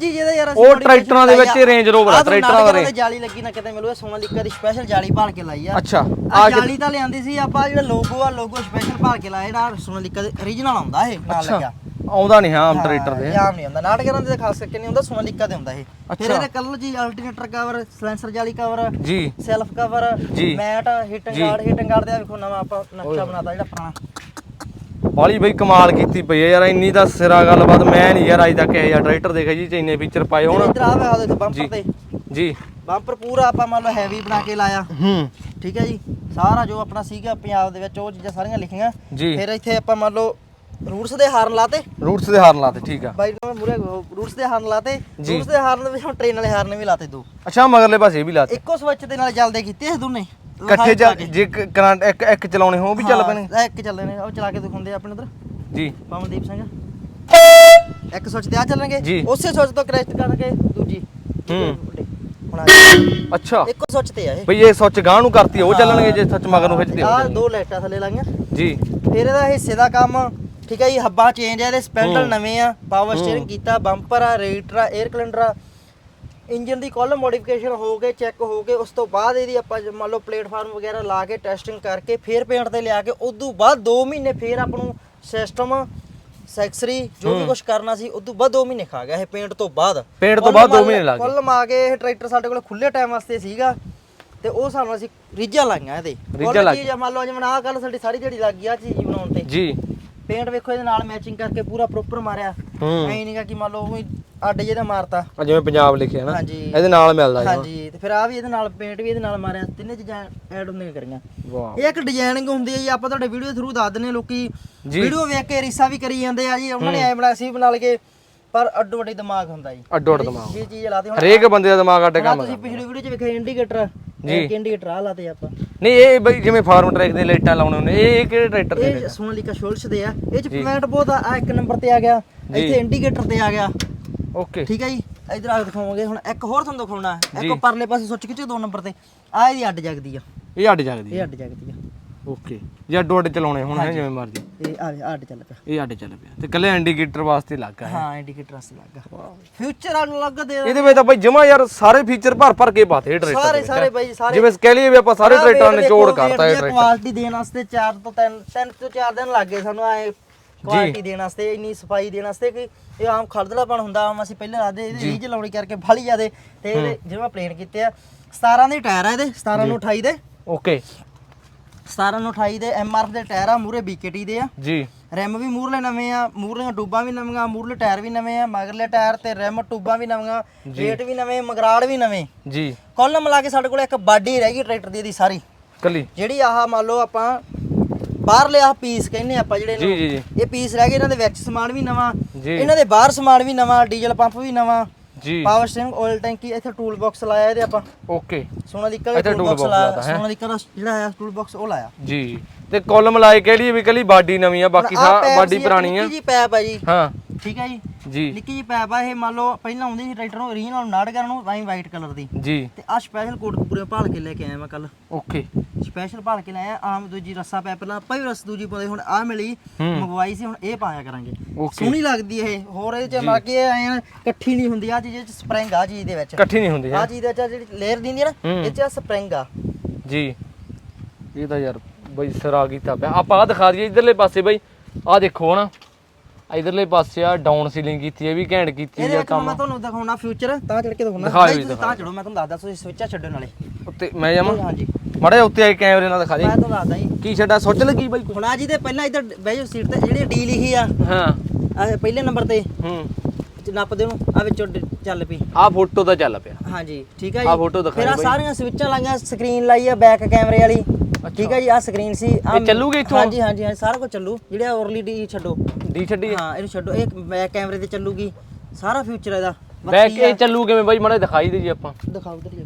Speaker 2: ਉਹ ਟਰੈਕਟਰਾਂ ਦੇ ਵਿੱਚ
Speaker 1: ਆ।
Speaker 2: ਰੇਂਜ ਰੋਵਰ ਆ ਟਰੈਕਟਰਾਂ ਦਾ
Speaker 1: ਦੇ ਜਾਲੀ ਲੱਗੀ ਨਾ ਕਿਤੇ ਮਿਲੂ ਇਹ ਸੋਨਾਲੀਕਾ ਦੀ ਸਪੈਸ਼ਲ ਜਾਲੀ ਭਾਲ ਕੇ ਲਾਈ ਆ।
Speaker 2: ਅੱਛਾ
Speaker 1: ਆ
Speaker 2: ਆ
Speaker 1: ਜਾਲੀ ਤਾਂ ਲਿਆਂਦੀ ਸੀ ਆਪਾਂ ਜਿਹੜਾ ਲੋਗੋ ਆ ਲੋਗੋ ਸਪੈਸ਼ਲ ਭਾਲ ਕੇ ਲਾਇਆ ਜਿਹੜਾ ਸੋਨਾਲੀਕਾ ਦੇ origignal ਆਉਂਦਾ ਇਹ ਨਾਲ ਲੱਗਿਆ।
Speaker 2: ਆਉਂਦਾ ਨਹੀਂ ਹਾਂ ਆਮ ਟਰੈਕਟਰ ਦੇ।
Speaker 1: ਆਮ ਨਹੀਂ ਹੁੰਦਾ ਨਾਟਕਾਂ ਦੇ ਖਾਸ ਕਰਕੇ ਨਹੀਂ ਹੁੰਦਾ ਸੋਨਾਲੀਕਾ ਦੇ ਹੁੰਦਾ ਇਹ। ਫਿਰ। ਇਹਦੇ ਕਲਰ ਜੀ ਅਲਟਰਨੇਟਰ ਕਵਰ ਸਲੈਂਸਰ ਜਾਲੀ ਕਵਰ
Speaker 2: ਜੀ। Self
Speaker 1: cover. Mat
Speaker 2: heating.
Speaker 1: Guard heating guard ਦੇ ਵੇਖੋ ਨਵਾਂ ਆਪਾਂ ਨਕਸ਼ਾ ਬਣਾਤਾ ਜਿਹੜਾ ਪੁਰਾਣਾ।
Speaker 2: ਬਾਲੀ ਬਈ ਕਮਾਲ ਕੀਤੀ ਪਈ ਆ ਯਾਰ ਇੰਨੀ ਤਾਂ ਸਿਰਾ ਗੱਲਬਾਤ ਮੈਂ ਨਹੀਂ ਯਾਰ ਅੱਜ ਤੱਕ ਇਹ ਜਿਹਾ ਟਰੈਕਟਰ ਦੇਖਿਆ ਜੀ ਚ ਇੰਨੇ ਫੀਚਰ ਪਾਏ ਹੋਣ।
Speaker 1: ਇਧਰ ਆ ਵੇ
Speaker 2: ਜੀ।
Speaker 1: ਬੰਪਰ ਤੇ।
Speaker 2: ਜੀ।
Speaker 1: ਬੰਪਰ ਪੂਰਾ ਆਪਾਂ ਮੰਨ ਲਓ ਹੈਵੀ ਬਣਾ ਕੇ ਲਾਇਆ।
Speaker 2: ਹੂੰ।
Speaker 1: ਠੀਕ ਹੈ ਜੀ? ਸਾਰਾ ਜੋ ਆਪਣਾ ਸੀਗਾ ਪੰਜਾਬ ਦੇ ਵਿੱਚ ਉਹ ਚੀਜ਼ਾਂ ਸਾਰੀਆਂ ਲਿਖੀਆਂ। ਫਿਰ ਇੱਥੇ ਆਪਾਂ ਮੰਨ ਲਓ ਰੂਟਸ ਦੇ ਹਾਰਨ ਲਾਤੇ।
Speaker 2: ਰੂਟਸ ਦੇ ਹਾਰਨ ਲਾਤੇ ਠੀਕ ਆ।
Speaker 1: ਬਾਈ ਨੂੰ ਮੂਰੇ ਰੂਟਸ ਦੇ ਹਾਰਨ ਲਾਤੇ।
Speaker 2: ਜੀ।
Speaker 1: ਰੂਟਸ ਦੇ ਹਾਰਨ ਵਿੱਚ ਹੁਣ ਟ੍ਰੇਨ ਵਾਲੇ ਹਾਰਨ ਵੀ ਲਾਤੇ ਦੋ।
Speaker 2: ਅੱਛਾ ਮਗਰਲੇ ਪਾਸੇ ਵੀ ਲਾਤੇ।
Speaker 1: ਇੱਕੋ ਸਵਿਚ ਦੇ ਨਾਲ ਚੱਲਦੇ ਕੀਤੇ ਇਹ ਦੋਨੇ।
Speaker 2: ਇਕੱਠੇ ਚੱਲ ਜੇ ਕ- ਕਰੰਟ ਇੱਕ ਇੱਕ ਚਲਾਉਣੇ ਹੋ ਉਹ ਵੀ ਚੱਲ ਪੈਣੇ।
Speaker 1: ਹਾਂ, ਇੱਕ ਚੱਲਦੇ ਨੇ ਉਹ ਚਲਾ ਕੇ ਦਿਖਾਉਂਦੇ ਆ ਆਪਣੇ ਉਧਰ।
Speaker 2: ਜੀ।
Speaker 1: ਪਵਨਦੀਪ ਸਿੰਘ। ਇੱਕ ਸਵਿਚ ਤੇ ਆ ਚੱਲਣਗੇ। ਉਸੇ ਸਵਿਚ ਤੋਂ ਕਰੈਕਟ ਕਰਕੇ ਦੂਜੀ।
Speaker 2: ਹੂੰ।
Speaker 1: ਹੁਣ ਆ ਗਈ।
Speaker 2: ਅੱਛਾ।
Speaker 1: ਇੱਕੋ ਸਵਿਚ ਤੇ ਆ ਇਹ।
Speaker 2: ਬਈ ਇਹ ਸੁੱਚ ਗਾਂ ਨੂੰ ਕਰਤੀ ਉਹ ਚੱਲਣਗੇ ਜੇ ਸੁੱਚ ਮਗਰ ਨੂੰ ਖਿੱਚਦੇ
Speaker 1: ਆ। ਦੋ ਲਾਈਟਾਂ ਥੱਲੇ ਲਾਈਆਂ।
Speaker 2: ਜੀ।
Speaker 1: ਫਿਰ ਇਹਦਾ ਹਿੱਸੇ ਦਾ ਕੰਮ ਠੀਕ ਹੈ ਜੀ ਹੱਬਾਂ ਚੇਂਜ ਆ ਇਹਦੇ ਸਪੈਂਡਲ। ਨਵੇਂ ਆ ਪਾਵਰ। ਸਟੀਅਰਿੰਗ ਕੀਤਾ ਬੰਪਰ ਆ ਰੇਟਰ ਆ 에ਅਰ ਕਲੈਂਡਰ ਆ। ਇੰਜਨ ਦੀ ਕਾਲਮ ਮੋਡੀਫਿਕੇਸ਼ਨ ਹੋ ਕੇ ਚੈੱਕ ਹੋ ਕੇ ਉਸ ਤੋਂ ਬਾਅਦ ਇਹਦੀ ਆਪਾਂ ਮੰਨ ਲਓ ਪਲੇਟਫਾਰਮ ਵਗੈਰਾ ਲਾ ਕੇ ਟੈਸਟਿੰਗ ਕਰਕੇ ਫਿਰ ਪੇਂਟ ਤੇ ਲਿਆ ਕੇ ਉਸ ਤੋਂ ਬਾਅਦ 2 ਮਹੀਨੇ ਫਿਰ ਆਪਾਂ ਨੂੰ ਸਿਸਟਮ ਸੈਕਸਰੀ ਜੋ ਵੀ ਕੁਝ ਕਰਨਾ ਸੀ ਉਦੋਂ ਬਾਅਦ 2 ਮਹੀਨੇ ਖਾ ਗਿਆ ਇਹ ਪੇਂਟ ਤੋਂ ਬਾਅਦ।
Speaker 2: ਪੇਂਟ ਤੋਂ ਬਾਅਦ ਦੋ
Speaker 1: ਮੰਨ-
Speaker 2: ਮਹੀਨੇ ਲੱਗ ਗਏ।
Speaker 1: ਕੁੱਲ ਮਾ ਕੇ ਇਹ ਟਰੈਕਟਰ ਸਾਡੇ ਕੋਲ ਖੁੱਲੇ ਟਾਈਮ ਵਾਸਤੇ ਸੀਗਾ ਤੇ ਉਹ ਸਾਨੂੰ ਅਸੀਂ ਰੀਝਾਂ ਲਾਈਆਂ ਇਹਦੇ।
Speaker 2: ਰੀਝਾਂ
Speaker 1: ਕੁੱਲ
Speaker 2: ਲੱਗ
Speaker 1: ਚੀਜ਼ ਆ, ਮੰਨ ਲਓ ਜਿਵੇਂ ਆਹ ਕੱਲ ਸਾਡੀ ਸਾਰੀ ਜਿਹੜੀ ਲੱਗ ਗਈ ਆ ਚੀਜ਼ ਬਣਾਉਣ ਤੇ।
Speaker 2: ਜੀ।
Speaker 1: ਪੇਂਟ ਵੇਖੋ ਇਹਦੇ ਨਾਲ ਮੈਚਿੰਗ ਕਰਕੇ ਪੂਰਾ ਪ੍ਰੋਪਰ ਮਾਰਿਆ।
Speaker 2: ਹੂੰ।
Speaker 1: ਐ ਨਹੀਂਗਾ ਕਿ ਮੰਨ ਲਓ ਉਹੀ ਅੱਡ ਜਿਹਦਾ ਮਾਰਤਾ।
Speaker 2: ਆ ਜਿਵੇਂ ਪੰਜਾਬ ਲਿਖਿਆ ਨਾ
Speaker 1: ਹਾਂਜੀ।
Speaker 2: ਇਹਦੇ ਨਾਲ ਮਿਲਦਾ
Speaker 1: ਹਾਂਜੀ ਤੇ ਫਿਰ ਆ ਵੀ ਇਹਦੇ ਨਾਲ ਪੇਂਟ ਵੀ ਇਹਦੇ ਨਾਲ ਮਾਰਿਆ ਤਿੰਨੇ ਚੀਜ਼ਾਂ ਐਡ ਹੁੰਦੀਆਂ ਕਰੀਆਂ।
Speaker 2: ਵਾਹ।
Speaker 1: ਇਹ ਇੱਕ ਡਿਜ਼ਾਈਨਿੰਗ ਹੁੰਦੀ ਹੈ ਜੀ ਆਪਾਂ ਤੁਹਾਡੇ ਵੀਡੀਓ ਥਰੂ ਦੱਸ ਹਾਂ ਲੋਕੀ
Speaker 2: ਜੀ।
Speaker 1: ਵੀਡੀਓ ਵੇਖ ਕੇ ਰੀਸਾਂ ਵੀ ਕਰੀ ਜਾਂਦੇ ਆ ਜੀ ਉਹਨਾਂ ਨੇ ਐ ਬਣਾ ਸੀ ਬਣਾ ਲਗੇ ਪਰ ਅੱਡੋ ਅੱਡੀ ਦਿਮਾਗ ਹੁੰਦਾ ਜੀ।
Speaker 2: ਅੱਡੋ ਅੱਡ ਦਿਮਾਗ
Speaker 1: ਇਹ ਚੀਜ਼ ਲਾਦੇ ਹੁਣ
Speaker 2: ਹਰੇਕ ਬੰਦੇ ਦਾ ਦਿਮਾਗ ਅੱਡ
Speaker 1: ਆਹ
Speaker 2: ਕੰਮ
Speaker 1: ਤੁਸੀਂ
Speaker 2: ਕਰਦਾ।
Speaker 1: ਪਿਛਲੀ ਵੀਡੀਓ 'ਚ ਵੇਖਿਆ ਇੰਡੀਕੇਟਰ
Speaker 2: ਜੀ।
Speaker 1: ਇੱਕ ਇੰਡੀਕੇਟਰ ਆ ਲਾਤੇ ਆਪਾਂ।
Speaker 2: ਨਹੀਂ ਇਹ ਬਈ ਜਿਵੇਂ ਫਾਰਮ ਟਰੈਕ ਦੇ ਲਾਈਟਾਂ ਲਾਉਣੇ ਹੁੰਦੇ ਇਹ ਇਹ ਕਿਹੜੇ ਟਰੈਕਟਰ ਦੇ
Speaker 1: ਇਹ
Speaker 2: ਨੇ?
Speaker 1: ਸੋਨਾਲੀਕਾ ਸ਼ੋਲਸ ਦੇ ਆ। ਇਹ ਚ ਪੇਮੈਂਟ ਬਹੁਤ ਆ ਆਹ ਇੱਕ ਨੰਬਰ ਤੇ ਆ ਗਿਆ। ਇੱਥੇ ਇੰਡੀਕੇਟਰ ਤੇ ਆ ਗਿਆ।
Speaker 2: ਓਕੇ।
Speaker 1: ਠੀਕ ਹੈ ਜੀ? ਇਧਰ ਆ ਕੇ ਦਿਖਾਵਾਂਗੇ। ਹੁਣ ਇੱਕ ਹੋਰ ਤੁਹਾਨੂੰ ਦਿਖਾਉਣਾ।
Speaker 2: ਜੀ।
Speaker 1: ਇੱਕ ਪਰਲੇ ਪਾਸੇ ਸੁੱਚ ਖਿੱਚੋ ਦੋ ਨੰਬਰ ਤੇ। ਆ ਇਹਦੀ ਅੱਡ ਜਗਦੀ ਆ।
Speaker 2: ਇਹ ਅੱਡ ਜਗਦੀ
Speaker 1: ਇਹ ਅੱਡ ਜਗਦੀ ਆ।
Speaker 2: ਓਕੇ। ਜੇ ਅੱਡ ਚਲਾਉਣੇ ਹੁਣ ਹੈ ਜਿਵੇਂ ਮਰਜ਼ੀ।
Speaker 1: ਇਹ ਆ ਆ ਅੱਡ ਚੱਲ ਪਿਆ।
Speaker 2: ਇਹ ਅੱਡ ਚੱਲ ਪਿਆ। ਤੇ ਕੱਲੇ ਇੰਡੀਕੇਟਰ ਵਾਸਤੇ ਲੱਗਾ ਹੈ।
Speaker 1: ਹਾਂ ਇੰਡੀਕੇਟਰ ਅਸ ਲੱਗਾ ਫਿਊਚਰ ਆ ਲੱਗ ਦੇ
Speaker 2: ਇਹਦੇ ਵਿੱਚ ਤਾਂ ਬਈ ਜਮਾ ਯਾਰ ਸਾਰੇ ਫੀਚਰ ਭਰ ਭਰ ਕੇ ਪਾਤੇ ਟਰੈਕਟਰ
Speaker 1: ਸਾਰੇ ਸਾਰੇ ਬਾਈ ਸਾਰੇ
Speaker 2: ਜਿਵੇਂ ਕਹਿ ਲਈਏ ਵੀ ਆਪਾਂ ਸਾਰੇ ਟਰੈਕਟਰਾਂ ਨੇ ਨਿਚੋੜ ਕਰਤਾ ਇਹ ਟਰੈਕਟਰ
Speaker 1: ਕੁਆਲਿਟੀ ਦੇਣ ਵਾਸਤੇ 4 ਤੋਂ 3 3 ਤੋਂ 4 ਦਿਨ ਲੱਗ ਸਾਨੂੰ ਐ ਕੁਆਲਿਟੀ ਦੇਣ ਵਾਸਤੇ ਇੰਨੀ ਸਫ਼ਾਈ ਦੇਣ ਵਾਸਤੇ ਕਿ ਇਹ ਆਮ ਖੜਦਲਾਪਣ ਹੁੰਦਾ ਆਮ ਅਸੀਂ ਪਹਿਲਾਂ ਲਾਦੇ ਇਹਦੀ ਰੀਜ ਲਾਉਣੀ ਕਰਕੇ ਫਾਲੀ ਜਾਦੇ। ਤੇ ਜਿਵੇਂ ਪਲੇਨ ਕੀਤੇ ਆ 17 ਦੇ ਟਾਇਰ ਆ ਇਹਦੇ 17 ਨੂੰ 28 ਦੇ।
Speaker 2: ਓਕੇ।
Speaker 1: 17 ਨੂੰ 28 ਦੇ ਐਮਆਰਐਫ ਦੇ ਟਾਇਰ ਆ ਮੂਰੇ ਬੀਕੇਟੀ ਦੇ ਆ।
Speaker 2: ਜੀ।
Speaker 1: ਰਿਮ ਵੀ ਮੂਰਲੇ ਨਵੇਂ ਆ ਮੂਰਲੀਆਂ ਟੂਬਾਂ ਵੀ ਨਵੀਆਂ ਮੂਰਲੇ ਟਾਇਰ ਵੀ ਨਵੇਂ ਆ ਮਗਰਲੇ ਟਾਇਰ ਤੇ ਰਿਮ ਟੂਬਾਂ ਵੀ ਨਵੀਆਂ ਰੇਟ ਵੀ ਨਵੇਂ ਮਗਰਾੜ ਵੀ ਨਵੇਂ।
Speaker 2: ਜੀ।
Speaker 1: ਕੁੱਲ ਮਿਲਾ ਕੇ ਸਾਡੇ ਕੋਲ ਇੱਕ ਬਾਡੀ ਰਹਿ ਗਈ ਟਰੈਕਟਰ ਦੀ ਇਹਦੀ ਸਾਰੀ।
Speaker 2: ਕੱਲੀ?
Speaker 1: ਜਿਹੜੀ ਆਹ ਮੰਨ ਲਓ ਆਪਾਂ ਬਾਹਰਲੇ ਆਹ ਪੀਸ ਕਹਿੰਦੇ ਆਪਾਂ ਜਿਹੜੇ
Speaker 2: ਜੀ
Speaker 1: ਇਹ ਪੀਸ ਰਹਿ ਗਏ ਇਹਨਾਂ ਦੇ ਵਿੱਚ ਸਮਾਨ ਵੀ ਨਵਾਂ ਇਹਨਾਂ ਦੇ ਬਾਹਰ ਸਮਾਨ ਵੀ ਨਵਾਂ ਡੀਜ਼ਲ ਪੰਪ ਵੀ ਨਵਾਂ।
Speaker 2: ਜੀ।
Speaker 1: ਪਾਵਰ ਸਟੀਅਰਿੰਗ ਆਇਲ ਟੈਂਕੀ ਇੱਥੇ ਟੂਲ ਬਾਕਸ ਲਾਇਆ ਇਹਦੇ ਆਪਾਂ।
Speaker 2: ਓਕੇ।
Speaker 1: ਸੋਨਾਲੀਕਾ ਦਾ
Speaker 2: ਇੱਥੇ
Speaker 1: ਟੂਲ ਬਾਕਸ ਲਾਇਆ। ਸੋਨਾਲੀਕਾ ਦਾ ਜਿਹੜਾ ਆਇਆ ਟੂਲ ਬਾਕਸ ਉਹ ਲਾਇਆ।
Speaker 2: ਜੀ। ਤੇ ਕਾਲਮ ਲਾਏ ਕਹਿ ਲਈਏ ਵੀ ਕੱਲੀ ਬਾਡੀ ਨਵੀਂ ਆ ਬਾਕੀ ਸਾ ਬਾਡੀ ਪੁਰਾਣੀ ਆ।
Speaker 1: ਜੀ ਪੈਪ ਆ ਜੀ।
Speaker 2: ਹਾਂ।
Speaker 1: ਠੀਕ ਹੈ ਜੀ?
Speaker 2: ਜੀ।
Speaker 1: ਨਿੱਕੀ ਜੀ ਪੈਪ ਆ ਇਹ ਮੰਨ ਲਓ ਪਹਿਲਾਂ ਆਉਂਦੀ ਸੀ ਟਰੈਕਟਰ ਨੂੰ ਰੀਜਨਲ ਨਾੜ ਕਰਨ ਨੂੰ ਵਾਈਟ ਕਲਰ ਦੀ।
Speaker 2: ਜੀ।
Speaker 1: ਤੇ ਆ ਸਪੈਸ਼ਲ ਕੋਡ ਪੂਰੇ ਭਾਲ ਕੇ ਲੈ ਕੇ ਆਇਆ ਮੈਂ ਕੱਲ
Speaker 2: ਓਕੇ।
Speaker 1: ਸਪੈਸ਼ਲ ਭਾਲ ਕੇ ਲਾਇਆ ਆਮ ਦੂਜੀ ਰੱਸਾ ਪੈ ਪਹਿਲਾਂ ਆਪਾਂ ਵੀ ਰਸ ਦੂਜੀ ਪਾਉਂਦੇ ਹੁਣ ਆ ਮਿਲੀ। ਮੰਗਵਾਈ ਸੀ ਹੁਣ ਇਹ ਪਾਇਆ ਕਰਾਂਗੇ। ਸੋਹਣੀ ਲੱਗਦੀ ਇਹ ਹੋਰ ਇਹ ਚ ਬਾਕੀ ਐਂ ਇਕੱਠੀ ਨਹੀਂ ਹੁੰਦੀ ਆ ਚੀਜ਼ ਚ ਸਪ੍ਰਿੰਗ ਆ ਚੀਜ਼ ਦੇ ਵਿੱਚ।
Speaker 2: ਇਕੱਠੀ ਨਹੀਂ ਹੁੰਦੀ
Speaker 1: ਆ ਚੀਜ਼ ਦੇ ਵਿੱਚ ਜਿਹੜੀ ਲੇਅਰ ਦਿੰਦੀ ਆ ਨਾ। ਇਹ ਚ ਸਪ੍ਰਿੰਗ ਆ।
Speaker 2: ਜੀ। ਇਹ ਤਾਂ ਯਾਰ ਬਈ ਸਰਾ ਕੀਤਾ ਪਿਆ। ਆਪਾਂ ਆ ਦਿਖਾ ਦਈਏ ਇਧਰਲੇ ਪਾਸੇ ਬਈ। ਆ ਦੇਖੋ ਨਾ ਇਧਰਲੇ ਪਾਸੇ ਆ ਡਾਊਨ ਸੀਲਿੰਗ ਕੀਤੀ ਹੈ ਵੀ ਘੈਂਟ ਕੀਤੀ
Speaker 1: ਇਹਦੇ
Speaker 2: ਹੈ
Speaker 1: ਵਿੱਚ
Speaker 2: ਕੰਮ।
Speaker 1: ਮੈਂ ਤੁਹਾਨੂੰ ਦਿਖਾਉਣਾ ਫਿਊਚਰ ਤਾਂ ਚੜ ਕੇ ਦਿਖਾਉਣਾ।
Speaker 2: ਦਿਖਾਇਓ
Speaker 1: ਨਹੀਂ, ਤੁਸੀਂ ਤਾਂ ਚੜੋ ਮੈਂ ਤੁਹਾਨੂੰ ਦੱਸਦਾ ਤੁਸੀਂ ਸਵਿੱਚਾਂ ਛੱਡਣ ਵਾਲੇ।
Speaker 2: ਉੱਤੇ ਮੈਂ ਜਾਵਾਂ?
Speaker 1: ਹਾਂਜੀ
Speaker 2: ਮਾੜਾ ਉੱਤੇ ਆਏ ਕੈਮਰੇ ਨਾਲ ਦਿਖਾ ਦੇ।
Speaker 1: ਮੈਂ ਤੁਹਾਨੂੰ ਦੱਸਦਾ ਜੀ।
Speaker 2: ਕੀ ਛੱਡਾ ਸੁੱਚ ਲੱਗੀ ਬਾਈ
Speaker 1: ਹੁਣ ਆ ਜੀ ਦੇ ਪਹਿਲਾਂ ਇੱਧਰ ਬਹਿ ਜਾਓ ਸੀਟ ਤੇ ਜਿਹੜੀ ਡੀ ਲਿਖੀ ਆ।
Speaker 2: ਹਾਂ।
Speaker 1: ਆਹ ਪਹਿਲੇ ਨੰਬਰ ਤੇ।
Speaker 2: ਹੂੰ।
Speaker 1: ਨੱਪਦੇ ਨੂੰ ਆ ਵਿੱਚੋਂ ਡ- ਚੱਲ ਪਈ।
Speaker 2: ਆ ਫੋਟੋ ਤਾਂ ਚੱਲ ਪਿਆ।
Speaker 1: ਹਾਂਜੀ ਠੀਕ
Speaker 2: ਆਹ
Speaker 1: ਜੀ।
Speaker 2: photo ਦਿਖਾਈ
Speaker 1: ਫਿਰ ਆ
Speaker 2: ਬਾਈ।
Speaker 1: ਸਾਰੀਆਂ ਸਵਿੱਚਾਂ ਲਾਈਆਂ ਸਕਰੀਨ ਲਾਈ ਆ ਬੈਕ ਕੈਮਰੇ ਵਾਲੀ। ਠੀਕ ਹੈ ਜੀ ਆ ਸਕਰੀਨ ਸੀ ਆਹ
Speaker 2: ਇਹ ਚੱਲੂਗੀ ਇੱਥੋਂ?
Speaker 1: ਹਾਂਜੀ ਹਾਂਜੀ ਹਾਂਜੀ, ਸਾਰਾ ਕੁਝ ਚੱਲੂ। ਜਿਹੜੇ ਔਰਲੀ ਡੀ ਛੱਡੋ।
Speaker 2: ਡੀ ਛੱਡੀ
Speaker 1: ਹਾਂ? ਇਹਨੂੰ ਛੱਡੋ। ਇਹ ਬੈਕ ਕੈਮਰੇ ਤੇ ਚੱਲੂਗੀ। ਸਾਰਾ ਫਿਊਚਰ ਇਹਦਾ।
Speaker 2: ਬੈਕ ਇਹ
Speaker 1: ਆ।
Speaker 2: ਚੱਲੂ ਕਿਵੇਂ? ਬਾਈ ਮਾੜਾ ਜਿਹਾ ਦਿਖਾਈ ਦੇ ਜੀ ਆਪਾਂ।
Speaker 1: ਦਿਖਾਓ ਉਧਰ ਜੀ